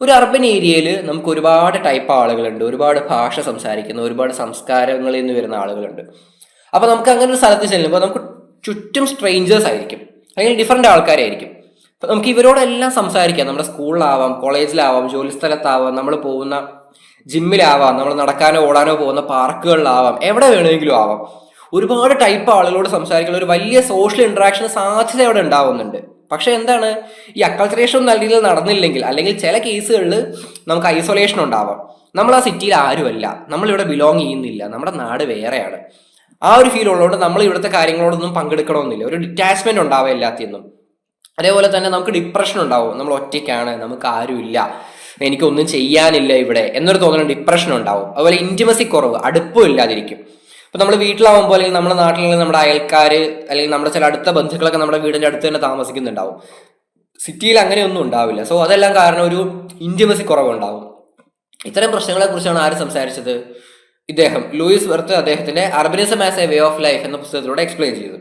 ഒരു അർബൻ ഏരിയയിൽ നമുക്ക് ഒരുപാട് ടൈപ്പ് ആളുകളുണ്ട്. ഒരുപാട് ഭാഷ സംസാരിക്കുന്ന. ഒരുപാട് സംസ്കാരങ്ങളിൽ നിന്ന് വരുന്ന ആളുകളുണ്ട്. അപ്പോൾ നമുക്ക് അങ്ങനെ ഒരു സ്ഥലത്ത് ചെല്ലുമ്പോൾ നമുക്ക് ചുറ്റും സ്ട്രേഞ്ചേഴ്സ് ആയിരിക്കും. അല്ലെങ്കിൽ ഡിഫറെന്റ് ആൾക്കാരായിരിക്കും. അപ്പം നമുക്ക് ഇവരോടെല്ലാം സംസാരിക്കാം. നമ്മുടെ സ്കൂളിലാവാം കോളേജിലാവാം ജോലി സ്ഥലത്താവാം നമ്മൾ പോകുന്ന ജിമ്മിലാവാം നമ്മൾ നടക്കാനോ ഓടാനോ പോകുന്ന പാർക്കുകളിലാവാം എവിടെ വേണമെങ്കിലും ആവാം. ഒരുപാട് ടൈപ്പ് ആളുകളോട് സംസാരിക്കുന്ന ഒരു വലിയ സോഷ്യൽ ഇൻട്രാക്ഷൻ സാധ്യത അവിടെ ഉണ്ടാവുന്നുണ്ട്. പക്ഷെ എന്താണ്? ഈ അക്കൾച്ചറേഷൻ നല്ല രീതിയിൽ നടന്നില്ലെങ്കിൽ അല്ലെങ്കിൽ ചില കേസുകളിൽ നമുക്ക് ഐസൊലേഷൻ ഉണ്ടാവാം. നമ്മൾ ആ സിറ്റിയിൽ ആരുമല്ല. നമ്മളിവിടെ ബിലോങ് ചെയ്യുന്നില്ല. നമ്മുടെ നാട് വേറെയാണ്. ആ ഒരു ഫീൽ ഉള്ളതുകൊണ്ട് നമ്മൾ ഇവിടുത്തെ കാര്യങ്ങളോടൊന്നും പങ്കെടുക്കണമെന്നില്ല. ഒരു ഡിറ്റാച്ച്മെന്റ് ഉണ്ടാവുക എല്ലാത്തിന്നും. അതേപോലെ തന്നെ നമുക്ക് ഡിപ്രഷൻ ഉണ്ടാവും. നമ്മൾ ഒറ്റയ്ക്കാണ്. നമുക്ക് ആരുമില്ല. എനിക്കൊന്നും ചെയ്യാനില്ല ഇവിടെ. എന്നൊരു തോന്നൽ ഡിപ്രഷൻ ഉണ്ടാവും. അതുപോലെ ഇന്റിമസി കുറവ്. അടുപ്പം ഇല്ലാതിരിക്കും. ഇപ്പൊ നമ്മൾ വീട്ടിലാവുമ്പോൾ അല്ലെങ്കിൽ നമ്മുടെ നാട്ടിലുള്ള നമ്മുടെ അയൽക്കാര് അല്ലെങ്കിൽ നമ്മുടെ ചില അടുത്ത ബന്ധുക്കളൊക്കെ നമ്മുടെ വീടിന്റെ അടുത്ത് തന്നെ താമസിക്കുന്നുണ്ടാവും. സിറ്റിയിൽ അങ്ങനെയൊന്നും ഉണ്ടാവില്ല. സോ അതെല്ലാം കാരണം ഒരു ഇന്റിമസി കുറവുണ്ടാവും. ഇത്തരം പ്രശ്നങ്ങളെ കുറിച്ചാണ് ആര് സംസാരിച്ചത്? ഇദ്ദേഹം. ലൂയിസ് വെർത്ത് അദ്ദേഹത്തിന്റെ urbanism as a way of life എന്ന പുസ്തകത്തിലൂടെ എക്സ്പ്ലെയിൻ ചെയ്തു.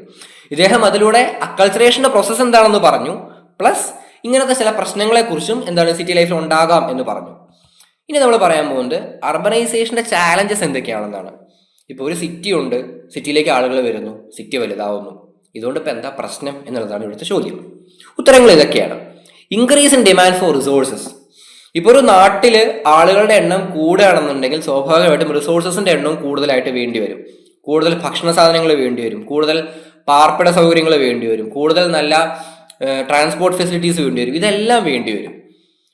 ഇദ്ദേഹം അതിലൂടെ അക്കൾച്ചറേഷന്റെ പ്രോസസ്സ് എന്താണെന്ന് പറഞ്ഞു. പ്ലസ് ഇങ്ങനത്തെ ചില പ്രശ്നങ്ങളെ കുറിച്ചും എന്താണ് സിറ്റി ലൈഫിൽ ഉണ്ടാകാം എന്ന് പറഞ്ഞു. ഇനി നമ്മൾ പറയാൻ പോകുന്നത് അർബനൈസേഷന്റെ ചാലഞ്ചസ് എന്തൊക്കെയാണെന്നാണ്. ഇപ്പോൾ ഒരു സിറ്റി ഉണ്ട് സിറ്റിയിലേക്ക് ആളുകൾ വരുന്നു സിറ്റി വലുതാവുന്നു. ഇതുകൊണ്ട് ഇപ്പം എന്താ പ്രശ്നം എന്നുള്ളതാണ് ഇവിടുത്തെ ചോദ്യം. ഉത്തരങ്ങൾ ഇതൊക്കെയാണ്. Increase in demand for resources ഇപ്പോൾ ഒരു നാട്ടിൽ ആളുകളുടെ എണ്ണം കൂടുകയാണെന്നുണ്ടെങ്കിൽ സ്വാഭാവികമായിട്ടും റിസോഴ്സസിന്റെ എണ്ണവും കൂടുതലായിട്ട് വേണ്ടി വരും. കൂടുതൽ ഭക്ഷണ സാധനങ്ങൾ വേണ്ടി വരും കൂടുതൽ പാർപ്പിട സൗകര്യങ്ങൾ വേണ്ടി വരും കൂടുതൽ നല്ല ട്രാൻസ്പോർട്ട് ഫെസിലിറ്റീസ് വേണ്ടി വരും ഇതെല്ലാം വേണ്ടി വരും.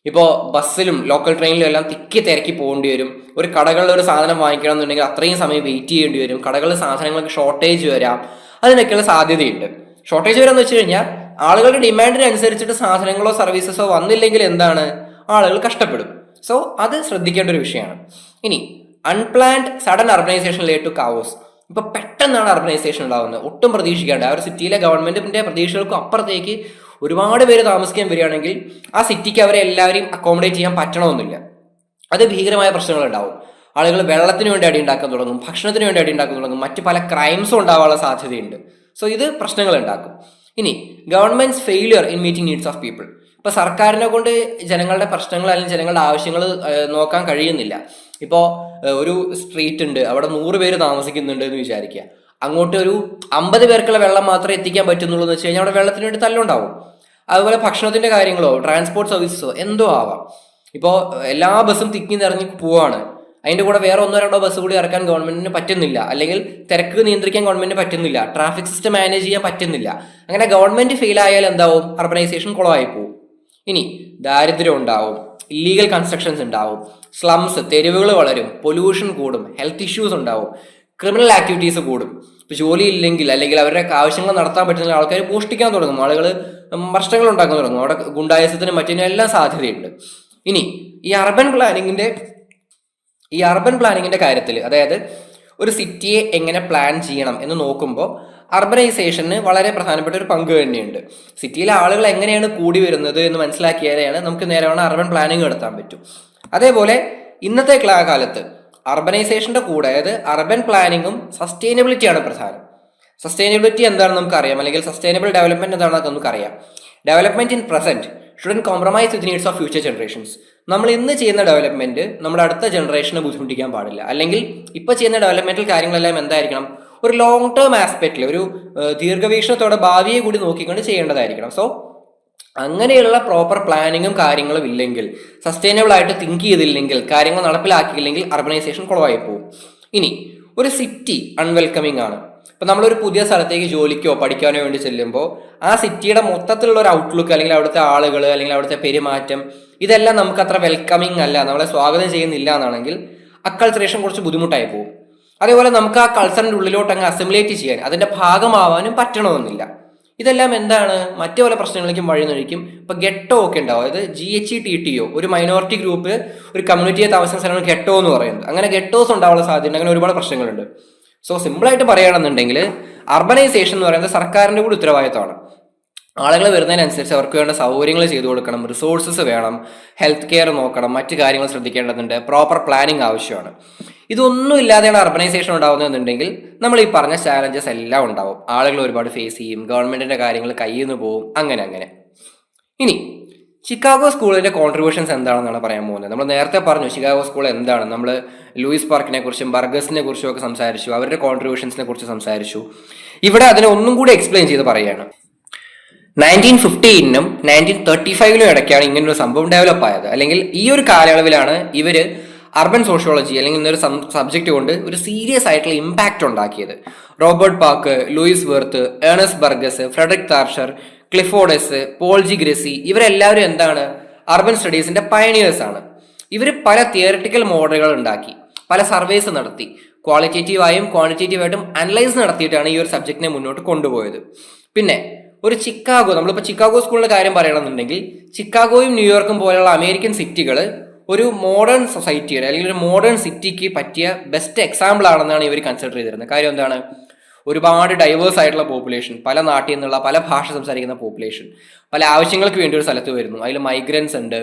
ഇപ്പോൾ ബസ്സിലും ലോക്കൽ ട്രെയിനിലും എല്ലാം തിക്കി തിരക്കി പോകേണ്ടി വരും. ഒരു കടകളിൽ ഒരു സാധനം വാങ്ങിക്കണം എന്നുണ്ടെങ്കിൽ അത്രയും സമയം വെയിറ്റ് ചെയ്യേണ്ടി വരും. കടകളിൽ സാധനങ്ങൾക്ക് ഷോർട്ടേജ് വരാം. അതിനൊക്കെയുള്ള സാധ്യതയുണ്ട്. ഷോർട്ടേജ് വരാന്ന് വെച്ച് കഴിഞ്ഞാൽ ആളുകളുടെ ഡിമാൻഡിനനുസരിച്ചിട്ട് സാധനങ്ങളോ സർവീസസോ വന്നില്ലെങ്കിൽ എന്താണ്? ആളുകൾ കഷ്ടപ്പെടും. സോ അത് ശ്രദ്ധിക്കേണ്ട ഒരു വിഷയമാണ്. ഇനി unplanned sudden urbanisation to chaos ഇപ്പൊ പെട്ടെന്നാണ് അർബനൈസേഷൻ ഉണ്ടാകുന്നത് ഒട്ടും പ്രതീക്ഷിക്കാണ്ട്. ആ ഒരു സിറ്റിയിലെ ഗവൺമെന്റിന്റെ പ്രതീക്ഷകൾക്കും അപ്പുറത്തേക്ക് ഒരുപാട് പേര് താമസിക്കാൻ വരികയാണെങ്കിൽ ആ സിറ്റിക്ക് അവരെ എല്ലാവരെയും അക്കോമഡേറ്റ് ചെയ്യാൻ പറ്റണമെന്നില്ല. അത് ഭീകരമായ പ്രശ്നങ്ങൾ ഉണ്ടാവും ആളുകൾ വെള്ളത്തിന് വേണ്ടി അടി ഉണ്ടാക്കാൻ തുടങ്ങും ഭക്ഷണത്തിന് വേണ്ടി അടി ഉണ്ടാക്കാൻ തുടങ്ങും മറ്റ് പല ക്രൈംസും ഉണ്ടാവാനുള്ള സാധ്യതയുണ്ട്. സോ ഇത് പ്രശ്നങ്ങൾ ഉണ്ടാക്കും. ഇനി governments failure in meeting needs of people ഇപ്പൊ സർക്കാരിനെ കൊണ്ട് ജനങ്ങളുടെ പ്രശ്നങ്ങൾ അല്ലെങ്കിൽ ജനങ്ങളുടെ ആവശ്യങ്ങൾ നോക്കാൻ കഴിയുന്നില്ല. ഇപ്പോൾ ഒരു സ്ട്രീറ്റ് ഉണ്ട് അവിടെ നൂറ് പേര് താമസിക്കുന്നുണ്ട് എന്ന് വിചാരിക്കുക. അങ്ങോട്ട് ഒരു അമ്പത് പേർക്കുള്ള വെള്ളം മാത്രമേ എത്തിക്കാൻ പറ്റുന്നുള്ളൂ എന്ന് വെച്ച് കഴിഞ്ഞാൽ അവിടെ വെള്ളത്തിന് വേണ്ടി തല്ലുണ്ടാവും. അതുപോലെ ഭക്ഷണത്തിന്റെ കാര്യങ്ങളോ ട്രാൻസ്പോർട്ട് സർവീസസോ എന്തോ ആവാം. ഇപ്പോൾ എല്ലാ ബസ്സും തിക്കി നിറഞ്ഞ് പോവാണ്. അതിന്റെ കൂടെ വേറെ ഒന്നോ രണ്ടോ ബസ് കൂടി ഇറക്കാൻ ഗവൺമെന്റിന് പറ്റുന്നില്ല. അല്ലെങ്കിൽ തിരക്ക് നിയന്ത്രിക്കാൻ ഗവൺമെന്റിന് പറ്റുന്നില്ല. ട്രാഫിക് സിസ്റ്റം മാനേജ് ചെയ്യാൻ പറ്റുന്നില്ല. അങ്ങനെ ഗവൺമെന്റ് ഫെയിൽ ആയാൽ എന്താവും? അർബനൈസേഷൻ കുളമായി പോകും ഇനി ദാരിദ്ര്യം ഉണ്ടാവും. ഇല്ലീഗൽ കൺസ്ട്രക്ഷൻസ് ഉണ്ടാവും. സ്ലംസ് തെരുവുകൾ വളരും. പൊല്യൂഷൻ കൂടും. ഹെൽത്ത് ഇഷ്യൂസ് ഉണ്ടാവും. ക്രിമിനൽ ആക്ടിവിറ്റീസ് കൂടും. ഇപ്പൊ ജോലി ഇല്ലെങ്കിൽ അല്ലെങ്കിൽ അവരുടെ ആവശ്യങ്ങൾ നടത്താൻ പറ്റുന്ന ആൾക്കാർ മോഷ്ടിക്കാൻ തുടങ്ങും. ആളുകൾ പ്രശ്നങ്ങൾ ഉണ്ടാക്കാൻ തുടങ്ങും. അവിടെ ഗുണ്ടായസത്തിനും മറ്റേ എല്ലാം സാധ്യതയുണ്ട്. ഇനി ഈ അർബൻ പ്ലാനിങ്ങിന്റെ ഈ അർബൻ പ്ലാനിങ്ങിന്റെ കാര്യത്തിൽ അതായത് ഒരു സിറ്റിയെ എങ്ങനെ പ്ലാൻ ചെയ്യണം എന്ന് നോക്കുമ്പോൾ അർബനൈസേഷന് വളരെ പ്രധാനപ്പെട്ട ഒരു പങ്ക് തന്നെയുണ്ട്. സിറ്റിയിലെ ആളുകൾ എങ്ങനെയാണ് കൂടി വരുന്നത് എന്ന് മനസ്സിലാക്കിയാലാണ് നമുക്ക് നേരെയാണ് അർബൻ പ്ലാനിങ് നടത്താൻ പറ്റും. അതേപോലെ ഇന്നത്തെ ക്ലാ- കാലത്ത് അർബനൈസേഷന്റെ കൂടെ അതായത് അർബൻ പ്ലാനിങ്ങും സസ്റ്റൈനബിലിറ്റിയാണ് പ്രധാനം. സസ്റ്റൈനബിലിറ്റി എന്താണെന്ന് നമുക്കറിയാം അല്ലെങ്കിൽ സസ്റ്റൈനബിൾ ഡെവലപ്മെന്റ് എന്താണെന്ന് നമുക്കറിയാം. Development in present shouldn't compromise with needs of future generations. നമ്മൾ ഇന്ന് ചെയ്യുന്ന ഡെവലപ്മെന്റ് നമ്മുടെ അടുത്ത ജനറേഷനെ ബുദ്ധിമുട്ടിക്കാൻ പാടില്ല. അല്ലെങ്കിൽ ഇപ്പോൾ ചെയ്യുന്ന ഡെവലപ്മെന്റൽ കാര്യങ്ങളെല്ലാം എന്തായിരിക്കണം? ഒരു ലോങ് ടേം ആസ്പെക്റ്റിൽ ഒരു ദീർഘവീക്ഷണത്തോടെ ഭാവിയെ കൂടി നോക്കിക്കൊണ്ട് ചെയ്യേണ്ടതായിരിക്കണം. സോ അങ്ങനെയുള്ള പ്രോപ്പർ പ്ലാനിങ്ങും കാര്യങ്ങളും ഇല്ലെങ്കിൽ സസ്റ്റൈനബിൾ ആയിട്ട് തിങ്ക് ചെയ്തില്ലെങ്കിൽ കാര്യങ്ങൾ നടപ്പിലാക്കിയില്ലെങ്കിൽ അർബനൈസേഷൻ കുളമായി പോകും. ഇനി ഒരു സിറ്റി അൺവെൽക്കമിങ് ആണ്. ഇപ്പൊ നമ്മളൊരു പുതിയ സ്ഥലത്തേക്ക് ജോലിക്കോ പഠിക്കാനോ വേണ്ടി ചെല്ലുമ്പോൾ ആ സിറ്റിയുടെ മൊത്തത്തിലുള്ള ഒരു ഔട്ട്ലുക്ക് അല്ലെങ്കിൽ അവിടുത്തെ ആളുകൾ അല്ലെങ്കിൽ അവിടുത്തെ പെരുമാറ്റം ഇതെല്ലാം നമുക്ക് അത്ര വെൽക്കമിങ് അല്ല നമ്മളെ സ്വാഗതം ചെയ്യുന്നില്ല എന്നാണെങ്കിൽ അക്കൾച്ചറേഷൻ കുറച്ച് ബുദ്ധിമുട്ടായി പോകും. അതേപോലെ നമുക്ക് ആ കൾച്ചറിന്റെ ഉള്ളിലോട്ട് അങ്ങ് അസിമുലേറ്റ് ചെയ്യാൻ അതിന്റെ ഭാഗമാവാനും പറ്റണമെന്നില്ല. ഇതെല്ലാം എന്താണ്? മറ്റു പല പ്രശ്നങ്ങളിലേക്കും വഴി നഴിക്കും ഇപ്പൊ ഗെട്ടോ ഒക്കെ ഉണ്ടാവും. അതായത് G H E T T O ഒരു മൈനോറിറ്റി ഗ്രൂപ്പ് ഒരു കമ്മ്യൂണിറ്റിയെ താമസിക്കുന്ന സ്ഥലമാണ് ഗെട്ടോ എന്ന് പറയുന്നത്. അങ്ങനെ ഗെട്ടോസ് ഉണ്ടാവാനുള്ള സാധ്യത അങ്ങനെ ഒരുപാട് പ്രശ്നങ്ങളുണ്ട്. സോ സിമ്പിളായിട്ട് പറയുകയാണെന്നുണ്ടെങ്കിൽ അർബനൈസേഷൻ എന്ന് പറയുന്നത് സർക്കാരിന്റെ കൂടി ഉത്തരവാദിത്തമാണ്. ആളുകൾ വരുന്നതിനനുസരിച്ച് അവർക്ക് വേണ്ട സൗകര്യങ്ങൾ ചെയ്തു കൊടുക്കണം റിസോഴ്സസ് വേണം ഹെൽത്ത് കെയർ നോക്കണം മറ്റു കാര്യങ്ങൾ ശ്രദ്ധിക്കേണ്ടതുണ്ട് പ്രോപ്പർ പ്ലാനിങ് ആവശ്യമാണ്. ഇതൊന്നും ഇല്ലാതെയാണ് അർബനൈസേഷൻ ഉണ്ടാവുന്നതെന്നുണ്ടെങ്കിൽ നമ്മൾ ഈ പറഞ്ഞ ചാലഞ്ചസ് എല്ലാം ഉണ്ടാവും. ആളുകൾ ഒരുപാട് ഫേസ് ചെയ്യും ഗവൺമെന്റിന്റെ കാര്യങ്ങൾ കയ്യിൽ നിന്ന് പോവും അങ്ങനെ അങ്ങനെ. ഇനി ചിക്കാഗോ സ്കൂളിന്റെ കോൺട്രിബ്യൂഷൻസ് എന്താണെന്നാണ് പറയാൻ പോകുന്നത്. നമ്മൾ നേരത്തെ പറഞ്ഞു ചിക്കാഗോ സ്കൂൾ എന്താണ്. നമ്മൾ ലൂയിസ് പാർക്കിനെ കുറിച്ചും ബർഗസിനെ കുറിച്ചും ഒക്കെ സംസാരിച്ചു അവരുടെ കോൺട്രിബ്യൂഷൻസിനെ കുറിച്ച് സംസാരിച്ചു. ഇവിടെ അതിനെ ഒന്നും കൂടി എക്സ്പ്ലെയിൻ ചെയ്ത് പറയുകയാണ്. നയന്റീൻ ഫിഫ്റ്റീനും നയന്റീൻ തേർട്ടി ഫൈവിലും ഇടയ്ക്കാണ് ഇങ്ങനൊരു സംഭവം ഡെവലപ്പ് ആയത്. അല്ലെങ്കിൽ ഈ ഒരു കാലയളവിലാണ് ഇവർ അർബൻ സോഷ്യോളജി അല്ലെങ്കിൽ ഇന്നൊരു സബ്ജക്റ്റ് കൊണ്ട് ഒരു സീരിയസ് ആയിട്ടുള്ള ഇമ്പാക്റ്റ് ഉണ്ടാക്കിയത്. Robert Park Louis Wirth Ernest Burgess Frederick Thrasher Clifford Paul G Cressey ഇവരെല്ലാവരും എന്താണ്? അർബൻ സ്റ്റഡീസിന്റെ പയനിയേഴ്സ് ആണ്. ഇവർ പല തിയറിറ്റിക്കൽ മോഡലുകൾ ഉണ്ടാക്കി പല സർവേസ് നടത്തി ക്വാളിറ്റേറ്റീവായും ക്വാണ്ടിറ്റേറ്റീവായിട്ടും അനലൈസ് നടത്തിയിട്ടാണ് ഈ ഒരു സബ്ജക്റ്റിനെ മുന്നോട്ട് കൊണ്ടുപോയത്. പിന്നെ ഒരു ചിക്കാഗോ നമ്മളിപ്പോൾ ചിക്കാഗോ സ്കൂളിന്റെ കാര്യം പറയണമെന്നുണ്ടെങ്കിൽ ചിക്കാഗോയും ന്യൂയോർക്കും പോലെയുള്ള അമേരിക്കൻ സിറ്റികൾ ഒരു മോഡേൺ സൊസൈറ്റിയുടെ അല്ലെങ്കിൽ ഒരു മോഡേൺ സിറ്റിക്ക് പറ്റിയ ബെസ്റ്റ് എക്സാമ്പിൾ ആണെന്നാണ് ഇവർ കൺസിഡർ ചെയ്തിരുന്നത്. കാര്യം എന്താണ്? ഒരുപാട് ഡൈവേഴ്സ് ആയിട്ടുള്ള പോപ്പുലേഷൻ പല നാട്ടിൽ നിന്നുള്ള പല ഭാഷ സംസാരിക്കുന്ന പോപ്പുലേഷൻ പല ആവശ്യങ്ങൾക്ക് വേണ്ടി ഒരു സ്ഥലത്ത് വരുന്നു. അതിൽ മൈഗ്രൻസ് ഉണ്ട്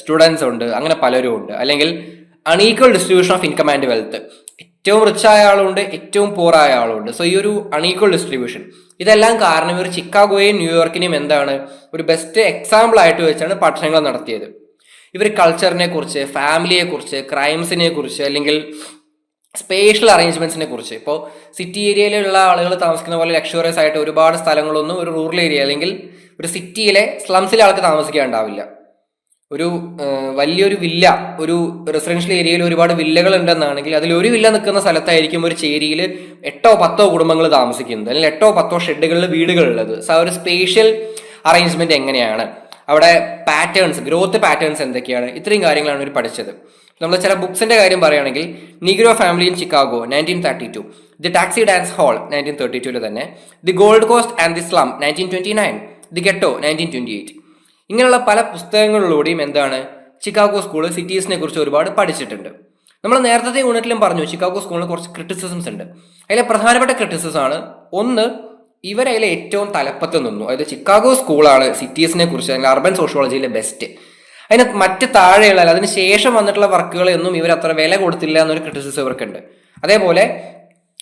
സ്റ്റുഡൻസ് ഉണ്ട് അങ്ങനെ പലരും ഉണ്ട്. അല്ലെങ്കിൽ unequal distribution of income and wealth ഏറ്റവും റിച്ച് ആയ ആളുണ്ട് ഏറ്റവും പൂർ ആയ ആളുണ്ട്. സോ ഈ ഒരു അൺഈക്വൽ ഡിസ്ട്രിബ്യൂഷൻ ഇതെല്ലാം കാരണം ഇവർ ചിക്കാഗോയെയും ന്യൂയോർക്കിനെയും എന്താണ്? ഒരു ബെസ്റ്റ് എക്സാമ്പിൾ ആയിട്ട് വെച്ചാണ് പഠനങ്ങൾ നടത്തിയത്. ഇവർ കൾച്ചറിനെ കുറിച്ച് ഫാമിലിയെ കുറിച്ച് ക്രൈംസിനെ കുറിച്ച് അല്ലെങ്കിൽ സ്പേഷ്യൽ അറേഞ്ച്മെന്റ്സിനെ കുറിച്ച്. ഇപ്പോൾ സിറ്റി ഏരിയയിലുള്ള ആളുകൾ താമസിക്കുന്ന പോലെ ലക്ഷറിയസ് ആയിട്ട് ഒരുപാട് സ്ഥലങ്ങളൊന്നും ഒരു റൂറൽ ഏരിയ അല്ലെങ്കിൽ ഒരു സിറ്റിയിലെ സ്ലംസിലെ ആൾക്ക് താമസിക്കാൻ ഉണ്ടാവില്ല. ഒരു വലിയൊരു വില്ല ഒരു റെസിഡൻഷ്യൽ ഏരിയയിൽ ഒരുപാട് വില്ലകൾ ഉണ്ടെന്നാണെങ്കിൽ അതിൽ ഒരു വില്ല നിൽക്കുന്ന സ്ഥലത്തായിരിക്കും ഒരു ചേരിയിൽ എട്ടോ പത്തോ കുടുംബങ്ങൾ താമസിക്കുന്നത്. അല്ലെങ്കിൽ എട്ടോ പത്തോ ഷെഡുകളിൽ വീടുകളുള്ളത്. സോ ഒരു സ്പേഷ്യൽ അറേഞ്ച്മെന്റ് എങ്ങനെയാണ്? അവിടെ പാറ്റേൺസ് ഗ്രോത്ത് പാറ്റേൺസ് എന്തൊക്കെയാണ്? ഇത്രയും കാര്യങ്ങളാണ് ഇവർ പഠിച്ചത്. നമ്മൾ ചില ബുക്സിന്റെ കാര്യം പറയുകയാണെങ്കിൽ Negro family in Chicago nineteen thirty two the taxi dance hall nineteen thirty ടുവിൽ തന്നെ. The gold coast and the slum nineteen twenty nine the ghetto nineteen twenty eight ഇങ്ങനെയുള്ള പല പുസ്തകങ്ങളിലൂടെയും എന്താണ് ചിക്കാഗോ സ്കൂൾ സിറ്റീസിനെ കുറിച്ച് ഒരുപാട് പഠിച്ചിട്ടുണ്ട്. നമ്മൾ നേരത്തെ യൂണിറ്റിലും പറഞ്ഞു ചിക്കാഗോ സ്കൂളിൽ കുറച്ച് ക്രിറ്റിസിസംസ് ഉണ്ട്. അതിലെ പ്രധാനപ്പെട്ട ക്രിറ്റിസിസം ആണ് ഒന്ന് ഇവരതിലെ ഏറ്റവും തലപ്പത്ത് നിന്നു. അതായത് ചിക്കാഗോ സ്കൂളാണ് സിറ്റീസിനെ കുറിച്ച് അല്ലെങ്കിൽ അർബൻ സോഷ്യോളജിയിലെ ബെസ്റ്റ് അതിന് മറ്റ് താഴെയുള്ള അതിന് ശേഷം വന്നിട്ടുള്ള വർക്കുകളെയൊന്നും ഇവർ അത്ര വില കൊടുത്തില്ല എന്നൊരു ക്രിറ്റിസിസം ഇവർക്കുണ്ട്. അതേപോലെ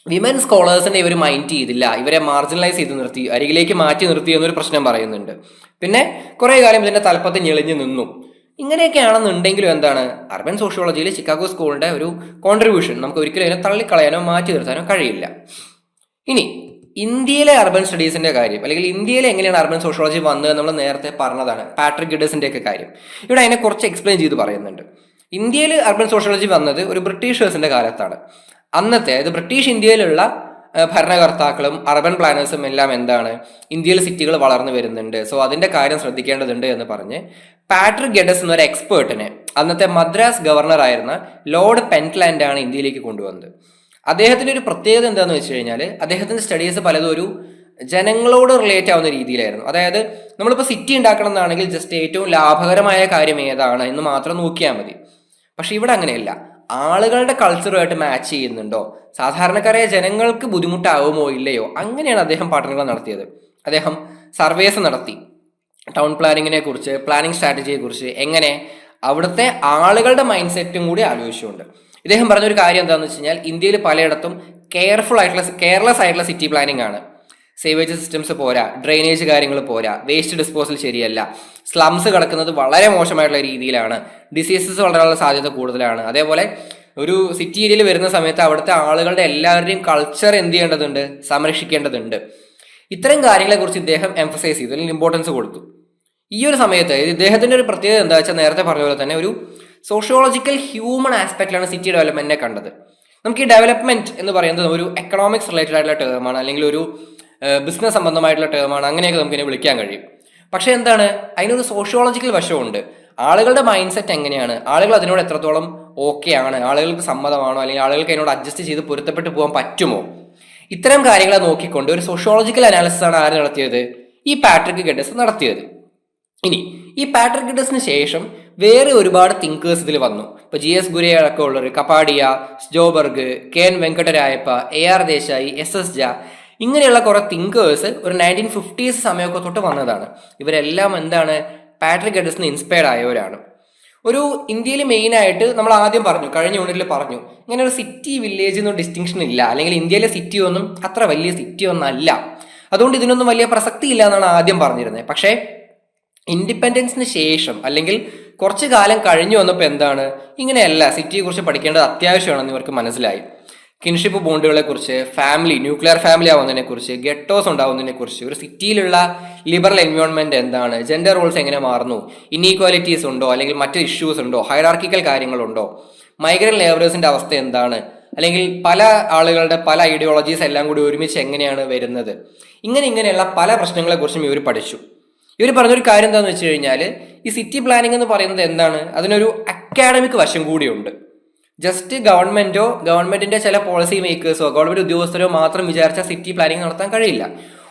വിമൻ സ്കോളേഴ്സിനെ ഇവർ മൈൻഡ് ചെയ്തില്ല. ഇവരെ മാർജിനലൈസ് ചെയ്ത് നിർത്തി. അരികിലേക്ക് മാറ്റി നിർത്തി എന്നൊരു പ്രശ്നം പറയുന്നുണ്ട്. പിന്നെ കുറെ കാലം ഇതിന്റെ തലപ്പത്ത് ഞെളിഞ്ഞു നിന്നു. ഇങ്ങനെയൊക്കെയാണെന്നുണ്ടെങ്കിലും എന്താണ്? അർബൻ സോഷ്യോളജിയിൽ ചിക്കാഗോ സ്കൂളിന്റെ ഒരു കോൺട്രിബ്യൂഷൻ നമുക്ക് ഒരിക്കലും അതിനെ തള്ളിക്കളയാനോ മാറ്റി നിർത്താനോ കഴിയില്ല. ഇനി ഇന്ത്യയിലെ അർബൻ സ്റ്റഡീസിന്റെ കാര്യം അല്ലെങ്കിൽ ഇന്ത്യയിൽ എങ്ങനെയാണ് അർബൻ സോഷ്യോളജി വന്നത് നമ്മൾ നേരത്തെ പറഞ്ഞതാണ് പാട്രിക് ഗിഡസിന്റെ ഒക്കെ കാര്യം. ഇവിടെ അതിനെ കുറച്ച് എക്സ്പ്ലെയിൻ ചെയ്ത് പറയുന്നുണ്ട്. ഇന്ത്യയിൽ അർബൻ സോഷ്യോളജി വന്നത് ഒരു ബ്രിട്ടീഷേഴ്സിന്റെ കാലത്താണ്. അന്നത്തെ അതായത് ബ്രിട്ടീഷ് ഇന്ത്യയിലുള്ള ഭരണകർത്താക്കളും അർബൻ പ്ലാനേഴ്സും എല്ലാം എന്താണ് ഇന്ത്യയിൽ സിറ്റികൾ വളർന്നു വരുന്നുണ്ട്. സോ അതിന്റെ കാര്യം ശ്രദ്ധിക്കേണ്ടതുണ്ട് എന്ന് പറഞ്ഞ് പാട്രിക് ഗെഡസ് എന്നൊരു എക്സ്പേർട്ടിനെ അന്നത്തെ മദ്രാസ് ഗവർണർ ആയിരുന്ന ലോർഡ് പെന്റ്ലാൻഡ് ആണ് ഇന്ത്യയിലേക്ക് കൊണ്ടുവന്നത്. അദ്ദേഹത്തിന്റെ ഒരു പ്രത്യേകത എന്താണെന്ന് വെച്ച് കഴിഞ്ഞാൽ അദ്ദേഹത്തിന്റെ സ്റ്റഡീസ് പലതും ഒരു ജനങ്ങളോട് റിലേറ്റ് ആവുന്ന രീതിയിലായിരുന്നു. അതായത് നമ്മളിപ്പോൾ സിറ്റി ഉണ്ടാക്കണം എന്നാണെങ്കിൽ ജസ്റ്റ് ഏറ്റവും ലാഭകരമായ കാര്യം ഏതാണ് എന്ന് മാത്രം നോക്കിയാൽ മതി. പക്ഷെ ഇവിടെ അങ്ങനെയല്ല. ആളുകളുടെ കൾച്ചറുമായിട്ട് മാച്ച് ചെയ്യുന്നുണ്ടോ? സാധാരണക്കാരായ ജനങ്ങൾക്ക് ബുദ്ധിമുട്ടാവുമോ ഇല്ലയോ? അങ്ങനെയാണ് അദ്ദേഹം പഠനങ്ങൾ നടത്തിയത്. അദ്ദേഹം സർവേസ് നടത്തി. ടൗൺ പ്ലാനിങ്ങിനെ കുറിച്ച് പ്ലാനിങ് സ്ട്രാറ്റജിയെ കുറിച്ച് എങ്ങനെ അവിടുത്തെ ആളുകളുടെ മൈൻഡ് സെറ്റും കൂടി ആലോചിച്ചുകൊണ്ട്. ഇദ്ദേഹം പറഞ്ഞൊരു കാര്യം എന്താണെന്ന് വെച്ച് കഴിഞ്ഞാൽ ഇന്ത്യയിൽ പലയിടത്തും കെയർഫുൾ ആയിട്ടുള്ള കെയർലെസ് ആയിട്ടുള്ള സിറ്റി പ്ലാനിംഗ് ആണ്. സേവേജ് സിസ്റ്റംസ് പോരാ ഡ്രെയിനേജ് കാര്യങ്ങൾ പോരാ വേസ്റ്റ് ഡിസ്പോസൽ ശരിയല്ല. സ്ലംസ് കിടക്കുന്നത് വളരെ മോശമായിട്ടുള്ള രീതിയിലാണ്. ഡിസീസസ് വളരാനുള്ള സാധ്യത കൂടുതലാണ്. അതേപോലെ ഒരു സിറ്റി ഏരിയയിൽ വരുന്ന സമയത്ത് അവിടുത്തെ ആളുകളുടെ എല്ലാവരുടെയും കൾച്ചർ എന്ത് ചെയ്യേണ്ടതുണ്ട്? സംരക്ഷിക്കേണ്ടതുണ്ട്. ഇത്തരം കാര്യങ്ങളെക്കുറിച്ച് ഇദ്ദേഹം എംഫസൈസ് ചെയ്തു അല്ലെങ്കിൽ ഇമ്പോർട്ടൻസ് കൊടുത്തു. ഈ ഒരു സമയത്ത് ഇദ്ദേഹത്തിന്റെ ഒരു പ്രത്യേകത എന്താ വെച്ചാൽ നേരത്തെ പറഞ്ഞ പോലെ തന്നെ ഒരു സോഷ്യോളജിക്കൽ ഹ്യൂമൺ ആസ്പെക്റ്റിലാണ് സിറ്റി ഡെവലപ്മെന്റിനെ കണ്ടത്. നമുക്ക് ഈ ഡെവലപ്മെന്റ് എന്ന് പറയുന്നത് ഒരു എക്കണോമിക്സ് റിലേറ്റഡ് ആയിട്ടുള്ള ടേമാണ് അല്ലെങ്കിൽ ഒരു ബിസിനസ് സംബന്ധമായിട്ടുള്ള ടേമാണ് അങ്ങനെയൊക്കെ നമുക്കിനെ വിളിക്കാൻ കഴിയും. പക്ഷെ എന്താണ്? അതിനൊരു സോഷ്യോളജിക്കൽ വശമുണ്ട് ആളുകളുടെ മൈൻഡ് സെറ്റ് എങ്ങനെയാണ്? ആളുകൾ അതിനോട് എത്രത്തോളം ഓക്കെ ആണ്? ആളുകൾക്ക് സമ്മതമാണോ? അല്ലെങ്കിൽ ആളുകൾക്ക് അതിനോട് അഡ്ജസ്റ്റ് ചെയ്ത് പൊരുത്തപ്പെട്ട് പോകാൻ പറ്റുമോ? ഇത്തരം കാര്യങ്ങളെ നോക്കിക്കൊണ്ട് ഒരു സോഷ്യോളജിക്കൽ അനാലിസിസ് ആണ് ആര് നടത്തിയത്? ഈ പാട്രിക് ഗഡസ് നടത്തിയത്. ഇനി ഈ പാട്രിക് ഗഡസിന് ശേഷം വേറെ ഒരുപാട് തിങ്കേഴ്സ് ഇതിൽ വന്നു. ഇപ്പൊ ജി എസ് ഗുരിയ അടക്കമുള്ളവർ Kapadia Sjoberg K N Venkatarayappa A R Desai S S ജ ഇങ്ങനെയുള്ള കുറെ തിങ്കേഴ്സ് ഒരു നയന്റീൻ ഫിഫ്റ്റീസ് സമയമൊക്കെ തൊട്ട് വന്നതാണ്. ഇവരെല്ലാം എന്താണ് പാട്രിക് എഡിസിന് ഇൻസ്പയർഡ് ആയവരാണ്. ഒരു ഇന്ത്യയിൽ മെയിൻ ആയിട്ട് നമ്മൾ ആദ്യം പറഞ്ഞു കഴിഞ്ഞ യൂണിറ്റിൽ പറഞ്ഞു ഇങ്ങനെ ഒരു സിറ്റി വില്ലേജ് ഒന്നും ഡിസ്റ്റിങ്ഷൻ ഇല്ല. അല്ലെങ്കിൽ ഇന്ത്യയിലെ സിറ്റി ഒന്നും അത്ര വലിയ സിറ്റി ഒന്നും അല്ല. അതുകൊണ്ട് ഇതിനൊന്നും വലിയ പ്രസക്തി ഇല്ല എന്നാണ് ആദ്യം പറഞ്ഞിരുന്നത്. പക്ഷേ ഇൻഡിപെൻഡൻസിന് ശേഷം അല്ലെങ്കിൽ കുറച്ച് കാലം കഴിഞ്ഞു വന്നപ്പോൾ എന്താണ് ഇങ്ങനെയല്ല സിറ്റിയെക്കുറിച്ച് പഠിക്കേണ്ടത് അത്യാവശ്യമാണെന്ന് ഇവർക്ക് മനസ്സിലായി. കിൻഷിപ്പ് ബോണ്ടുകളെ കുറിച്ച് ഫാമിലി ന്യൂക്ലിയർ ഫാമിലി ആവുന്നതിനെ കുറിച്ച് ഗെട്ടോസ് ഉണ്ടാവുന്നതിനെ കുറിച്ച് ഒരു സിറ്റിയിലുള്ള ലിബറൽ എൻവയോൺമെന്റ് എന്താണ് ജെൻഡർ റോൾസ് എങ്ങനെ മാറുന്നു ഇനീക്വാലിറ്റീസ് ഉണ്ടോ അല്ലെങ്കിൽ മറ്റു ഇഷ്യൂസ് ഉണ്ടോ ഹൈറാർക്കിക്കൽ കാര്യങ്ങളുണ്ടോ മൈഗ്രന്റ് ലേബറേഴ്സിന്റെ അവസ്ഥ എന്താണ് അല്ലെങ്കിൽ പല ആളുകളുടെ പല ഐഡിയോളജീസ് എല്ലാം കൂടി ഒരുമിച്ച് എങ്ങനെയാണ് വരുന്നത്. ഇങ്ങനെ ഇങ്ങനെയുള്ള പല പ്രശ്നങ്ങളെ കുറിച്ചും ഇവർ പഠിച്ചു. ഇവർ പറഞ്ഞൊരു കാര്യം എന്താണെന്ന് വെച്ച് കഴിഞ്ഞാൽ ഈ സിറ്റി പ്ലാനിംഗ് എന്ന് പറയുന്നത് എന്താണ് അതിനൊരു അക്കാഡമിക് വശം കൂടിയുണ്ട്. ജസ്റ്റ് ഗവൺമെന്റോ ഗവൺമെന്റിന്റെ ചില പോളിസി മേക്കേഴ്സോ ഗവൺമെന്റ് ഉദ്യോഗസ്ഥരോ മാത്രം വിചാരിച്ച സിറ്റി പ്ലാനിംഗ് നടത്താൻ കഴിയില്ല.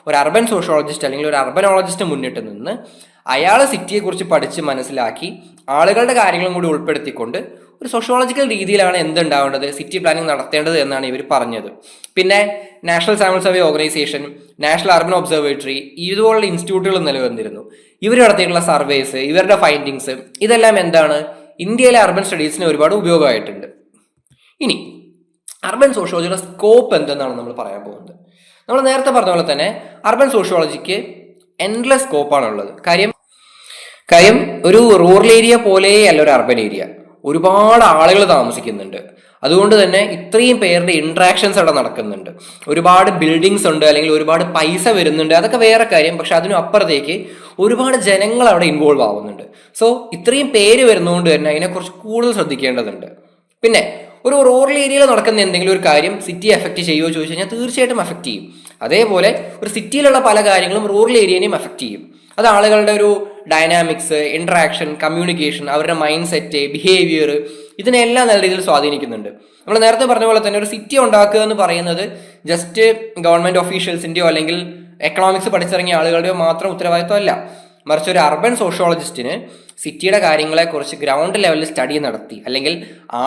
ഒരു അർബൻ സോഷ്യോളജിസ്റ്റ് അല്ലെങ്കിൽ ഒരു അർബനോളജിസ്റ്റ് മുന്നിട്ട് നിന്ന് അയാൾ സിറ്റിയെ കുറിച്ച് പഠിച്ച് മനസ്സിലാക്കി ആളുകളുടെ കാര്യങ്ങളും കൂടി ഉൾപ്പെടുത്തിക്കൊണ്ട് ഒരു സോഷ്യോളജിക്കൽ രീതിയിലാണ് എന്തുണ്ടാവേണ്ടത് സിറ്റി പ്ലാനിംഗ് നടത്തേണ്ടത് എന്നാണ് ഇവർ പറഞ്ഞത്. പിന്നെ national sample survey organisation national urban observatory ഇതുപോലുള്ള ഇൻസ്റ്റിറ്റ്യൂട്ടുകൾ നിലവന്നിരുന്നു ഇവർ നടത്തിയിട്ടുള്ള സർവേസ് ഇവരുടെ ഫൈൻഡിങ്സ് ഇതെല്ലാം എന്താണ്? ഇന്ത്യയിലെ അർബൻ സ്റ്റഡീസിന് ഒരുപാട് ഉപയോഗമായിട്ടുണ്ട്. ഇനി അർബൻ സോഷ്യോളജിയുടെ സ്കോപ്പ് എന്തെന്നാണ് നമ്മൾ പറയാൻ പോകുന്നത്. നമ്മൾ നേരത്തെ പറഞ്ഞ പോലെ തന്നെ അർബൻ സോഷ്യോളജിക്ക് എൻഡ്ലെസ് സ്കോപ്പാണുള്ളത് കാര്യം കാര്യം ഒരു റൂറൽ ഏരിയ പോലെയല്ല ഒരു അർബൻ ഏരിയ ഒരുപാട് ആളുകൾ താമസിക്കുന്നുണ്ട്. അതുകൊണ്ട് തന്നെ ഇത്രയും പേരുടെ ഇൻട്രാക്ഷൻസ് അവിടെ നടക്കുന്നുണ്ട്. ഒരുപാട് ബിൽഡിങ്സ് ഉണ്ട് അല്ലെങ്കിൽ ഒരുപാട് പൈസ വരുന്നുണ്ട് അതൊക്കെ വേറെ കാര്യം. പക്ഷെ അതിനും അപ്പുറത്തേക്ക് ഒരുപാട് ജനങ്ങൾ അവിടെ ഇൻവോൾവ് ആവുന്നുണ്ട്. സോ ഇത്രയും പേര് വരുന്നതുകൊണ്ട് തന്നെ അതിനെക്കുറിച്ച് കൂടുതൽ ശ്രദ്ധിക്കേണ്ടതുണ്ട്. പിന്നെ ഒരു റൂറൽ ഏരിയയിൽ നടക്കുന്ന എന്തെങ്കിലും ഒരു കാര്യം സിറ്റി എഫക്റ്റ് ചെയ്യുമോ ചോദിച്ചു കഴിഞ്ഞാൽ തീർച്ചയായിട്ടും എഫക്റ്റ് ചെയ്യും. അതേപോലെ ഒരു സിറ്റിയിലുള്ള പല കാര്യങ്ങളും റൂറൽ ഏരിയനെയും എഫക്റ്റ് ചെയ്യും. അത് ആളുകളുടെ ഒരു ഡൈനാമിക്സ് ഇൻട്രാക്ഷൻ കമ്മ്യൂണിക്കേഷൻ അവരുടെ മൈൻഡ് സെറ്റ് ബിഹേവിയർ ഇതിനെല്ലാം നല്ല രീതിയിൽ സ്വാധീനിക്കുന്നുണ്ട്. നമ്മൾ നേരത്തെ പറഞ്ഞ പോലെ തന്നെ ഒരു സിറ്റി ഉണ്ടാക്കുക എന്ന് പറയുന്നത് ജസ്റ്റ് ഗവൺമെന്റ് ഓഫീഷ്യൽസിന്റെയോ അല്ലെങ്കിൽ എക്കണോമിക്സ് പഠിച്ചിറങ്ങിയ ആളുകളുടെയോ മാത്രം ഉത്തരവാദിത്വമല്ല മറിച്ച് ഒരു അർബൻ സോഷ്യോളജിസ്റ്റിന് സിറ്റിയുടെ കാര്യങ്ങളെക്കുറിച്ച് ഗ്രൗണ്ട് ലെവലിൽ സ്റ്റഡി നടത്തി. അല്ലെങ്കിൽ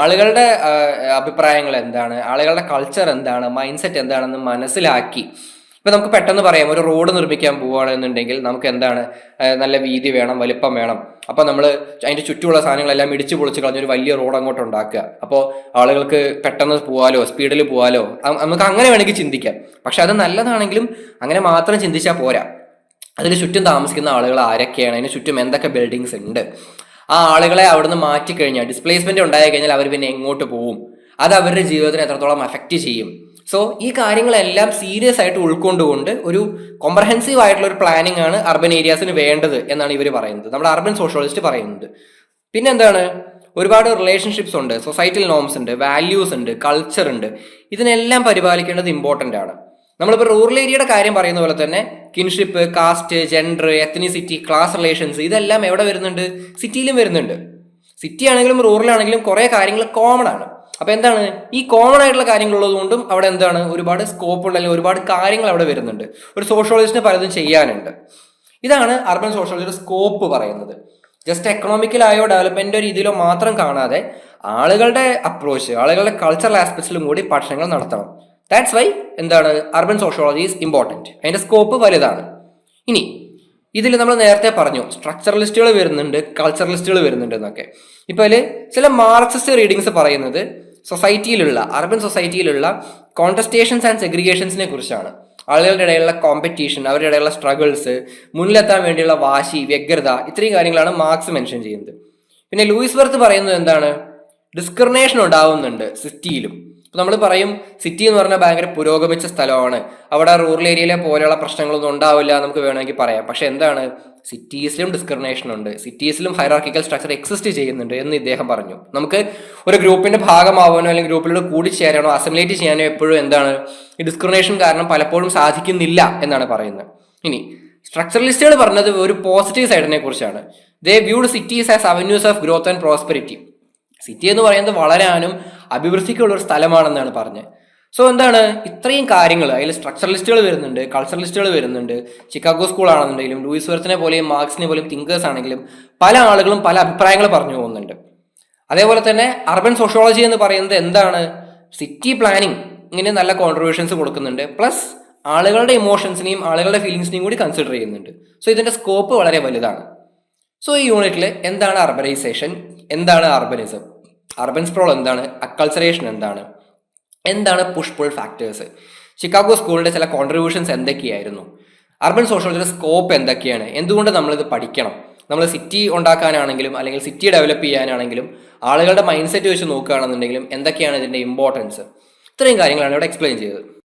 ആളുകളുടെ അഭിപ്രായങ്ങൾ എന്താണ് ആളുകളുടെ കൾച്ചർ എന്താണ് മൈൻഡ് സെറ്റ് എന്താണെന്ന് മനസ്സിലാക്കി. ഇപ്പൊ നമുക്ക് പെട്ടെന്ന് പറയാം ഒരു റോഡ് നിർമ്മിക്കാൻ പോവുകയാണെന്നുണ്ടെങ്കിൽ നമുക്ക് എന്താണ് നല്ല വീതി വേണം വലിപ്പം വേണം. അപ്പൊ നമ്മൾ അതിന്റെ ചുറ്റുമുള്ള സാധനങ്ങളെല്ലാം ഇടിച്ചു പൊളിച്ച് കളഞ്ഞൊരു വലിയ റോഡ് അങ്ങോട്ട് ഉണ്ടാക്കുക. അപ്പോൾ ആളുകൾക്ക് പെട്ടെന്ന് പോവാലോ സ്പീഡിൽ പോവാലോ നമുക്ക് അങ്ങനെ വേണമെങ്കിൽ ചിന്തിക്കാം. പക്ഷെ അത് നല്ലതാണെങ്കിലും അങ്ങനെ മാത്രം ചിന്തിച്ചാൽ പോരാ. അതിന് ചുറ്റും താമസിക്കുന്ന ആളുകൾ ആരൊക്കെയാണ്? അതിന് ചുറ്റും എന്തൊക്കെ ബിൽഡിങ്സ് ഉണ്ട്? ആ ആളുകളെ അവിടുന്ന് മാറ്റി കഴിഞ്ഞാൽ ഡിസ്പ്ലേസ്മെന്റ് ഉണ്ടായി കഴിഞ്ഞാൽ അവർ പിന്നെ എങ്ങോട്ട് പോവും? അത് അവരുടെ ജീവിതത്തിന് എത്രത്തോളം അഫക്റ്റ് ചെയ്യും? സോ ഈ കാര്യങ്ങളെല്ലാം സീരിയസ് ആയിട്ട് ഉൾക്കൊണ്ടുകൊണ്ട് ഒരു കോംപ്രഹെൻസീവ് ആയിട്ടുള്ള ഒരു പ്ലാനിംഗ് ആണ് അർബൻ ഏരിയാസിന് വേണ്ടത് എന്നാണ് ഇവർ പറയുന്നത്. നമ്മുടെ അർബൻ സോഷ്യോളജിസ്റ്റ് പറയുന്നത്. പിന്നെന്താണ് ഒരുപാട് റിലേഷൻഷിപ്സ് ഉണ്ട് സൊസൈറ്റൽ നോംസ് ഉണ്ട് വാല്യൂസ് ഉണ്ട് കൾച്ചർ ഉണ്ട്. ഇതിനെല്ലാം പരിപാലിക്കേണ്ടത് ഇമ്പോർട്ടന്റ് ആണ്. നമ്മളിപ്പോൾ റൂറൽ ഏരിയയുടെ കാര്യം പറയുന്ന പോലെ തന്നെ kinship caste gender ethnicity class relations ഇതെല്ലാം എവിടെ വരുന്നുണ്ട്? സിറ്റിയിലും വരുന്നുണ്ട്. സിറ്റി ആണെങ്കിലും റൂറൽ ആണെങ്കിലും കുറേ കാര്യങ്ങൾ കോമൺ ആണ്. അപ്പോൾ എന്താണ്? ഈ കോമൺ ആയിട്ടുള്ള കാര്യങ്ങൾ ഉള്ളതുകൊണ്ടും അവിടെ എന്താണ്? ഒരുപാട് സ്കോപ്പ് ഉണ്ട് അല്ലെങ്കിൽ ഒരുപാട് കാര്യങ്ങൾ അവിടെ വരുന്നുണ്ട്. ഒരു സോഷ്യോളജിസ്റ്റിന് പലതും ചെയ്യാനുണ്ട്. ഇതാണ് അർബൻ സോഷ്യോളജിയുടെ സ്കോപ്പ് പറയുന്നത്. ജസ്റ്റ് എക്കണോമിക്കലായോ ഡെവലപ്മെന്റോ രീതിയിലോ മാത്രം കാണാതെ ആളുകളുടെ അപ്രോച്ച് ആളുകളുടെ കൾച്ചറൽ ആസ്പെക്ട്സിലും കൂടി പഠനങ്ങൾ നടത്തണം. ദാറ്റ്സ് വൈ എന്താണ് അർബൻ സോഷ്യോളജി ഈസ് ഇമ്പോർട്ടന്റ് അതിന്റെ സ്കോപ്പ് വലുതാണ്. ഇനി ഇതിൽ നമ്മൾ നേരത്തെ പറഞ്ഞു സ്ട്രക്ചറലിസ്റ്റുകൾ വരുന്നുണ്ട് കൾച്ചറലിസ്റ്റുകൾ വരുന്നുണ്ട് എന്നൊക്കെ. ഇപ്പോൾ അതിൽ ചില മാർക്സിസ്റ്റ് റീഡിങ്സ് പറയുന്നത് സൊസൈറ്റിയിലുള്ള അർബൻ സൊസൈറ്റിയിലുള്ള കോൺടസ്റ്റേഷൻസ് ആൻഡ് സെഗ്രിഗേഷൻസിനെ കുറിച്ചാണ്. ആളുകളുടെ ഇടയിലുള്ള കോമ്പറ്റീഷൻ അവരുടെ ഇടയിലുള്ള സ്ട്രഗിൾസ് മുന്നിലെത്താൻ വേണ്ടിയുള്ള വാശി വ്യഗ്രത ഇത്രയും കാര്യങ്ങളാണ് മാർക്സ് മെൻഷൻ ചെയ്യുന്നത്. പിന്നെ ലൂയിസ് വർത്ത് പറയുന്നത് എന്താണ്? ഡിസ്ക്രിമിനേഷൻ ഉണ്ടാവുന്നുണ്ട് സിറ്റിയിലും നമ്മൾ പറയും സിറ്റി എന്ന് പറഞ്ഞാൽ ഭയങ്കര പുരോഗമിച്ച സ്ഥലമാണ്. അവിടെ റൂറൽ ഏരിയയിലെ പോലെയുള്ള പ്രശ്നങ്ങളൊന്നും ഉണ്ടാവില്ല നമുക്ക് വേണമെങ്കിൽ പറയാം. പക്ഷെ എന്താണ്? സിറ്റീസിലും ഡിസ്ക്രിമിനേഷൻ ഉണ്ട്. സിറ്റീസിലും ഹൈറാർക്കിക്കൽ സ്ട്രക്ചർ എക്സിസ്റ്റ് ചെയ്യുന്നുണ്ട് എന്ന് ഇദ്ദേഹം പറഞ്ഞു. നമുക്ക് ഒരു ഗ്രൂപ്പിന്റെ ഭാഗമാവാനോ അല്ലെങ്കിൽ ഗ്രൂപ്പിലൂടെ കൂടിച്ചേരാനോ അസംബ്ലേറ്റ് ചെയ്യാനോ എപ്പോഴും എന്താണ്? ഈ ഡിസ്ക്രിമിനേഷൻ കാരണം പലപ്പോഴും സാധിക്കുന്നില്ല എന്നാണ് പറയുന്നത്. ഇനി സ്ട്രക്ചറലിസ്റ്റുകൾ പറഞ്ഞത് ഒരു പോസിറ്റീവ് സൈഡിനെ കുറിച്ചാണ്. They viewed cities as avenues of growth and prosperity city എന്ന് പറയുന്നത് വളരാനും അഭിവൃദ്ധിക്കുള്ള ഒരു സ്ഥലമാണെന്നാണ് പറഞ്ഞത്. സോ എന്താണ്? ഇത്രയും കാര്യങ്ങൾ അതിൽ സ്ട്രക്ചറലിസ്റ്റുകൾ വരുന്നുണ്ട് കൾച്ചറലിസ്റ്റുകൾ വരുന്നുണ്ട്. ചിക്കാഗോ സ്കൂൾ ആണെന്നുണ്ടെങ്കിലും ലൂയിസ് വെർത്തിനെ പോലെയും മാർക്സിനെ പോലെയും തിങ്കേഴ്സ് ആണെങ്കിലും പല ആളുകളും പല അഭിപ്രായങ്ങൾ പറഞ്ഞു പോകുന്നുണ്ട്. അതേപോലെ തന്നെ അർബൻ സോഷ്യോളജി എന്ന് പറയുന്നത് എന്താണ്? സിറ്റി പ്ലാനിങ് ഇങ്ങനെ നല്ല കോൺട്രിബ്യൂഷൻസ് കൊടുക്കുന്നുണ്ട്. പ്ലസ് ആളുകളുടെ ഇമോഷൻസിനെയും ആളുകളുടെ ഫീലിങ്സിനെയും കൂടി കൺസിഡർ ചെയ്യുന്നുണ്ട്. സോ ഇതിന്റെ സ്കോപ്പ് വളരെ വലുതാണ്. സോ ഈ യൂണിറ്റിൽ എന്താണ് അർബനൈസേഷൻ എന്താണ് അർബനിസം അർബൻ സ്പ്രോൾ എന്താണ്? അക്കൾച്ചറേഷൻ എന്താണ്? എന്താണ് പുഷ് പുൾ ഫാക്ടേഴ്സ് ചിക്കാഗോ സ്കൂളിന്റെ ചില കോൺട്രിബ്യൂഷൻസ് എന്തൊക്കെയായിരുന്നു? അർബൻ സോഷ്യോളജിയുടെ സ്കോപ്പ് എന്തൊക്കെയാണ്? എന്തുകൊണ്ട് നമ്മളിത് പഠിക്കണം? നമ്മൾ സിറ്റി ഉണ്ടാക്കാനാണെങ്കിലും അല്ലെങ്കിൽ സിറ്റി ഡെവലപ്പ് ചെയ്യാനാണെങ്കിലും ആളുകളുടെ മൈൻഡ് സെറ്റ് വെച്ച് നോക്കുകയാണെന്നുണ്ടെങ്കിലും എന്തൊക്കെയാണ് ഇതിന്റെ ഇമ്പോർട്ടൻസ് ഇത്രയും കാര്യങ്ങളാണ് ഇവിടെ എക്സ്പ്ലെയിൻ ചെയ്തത്.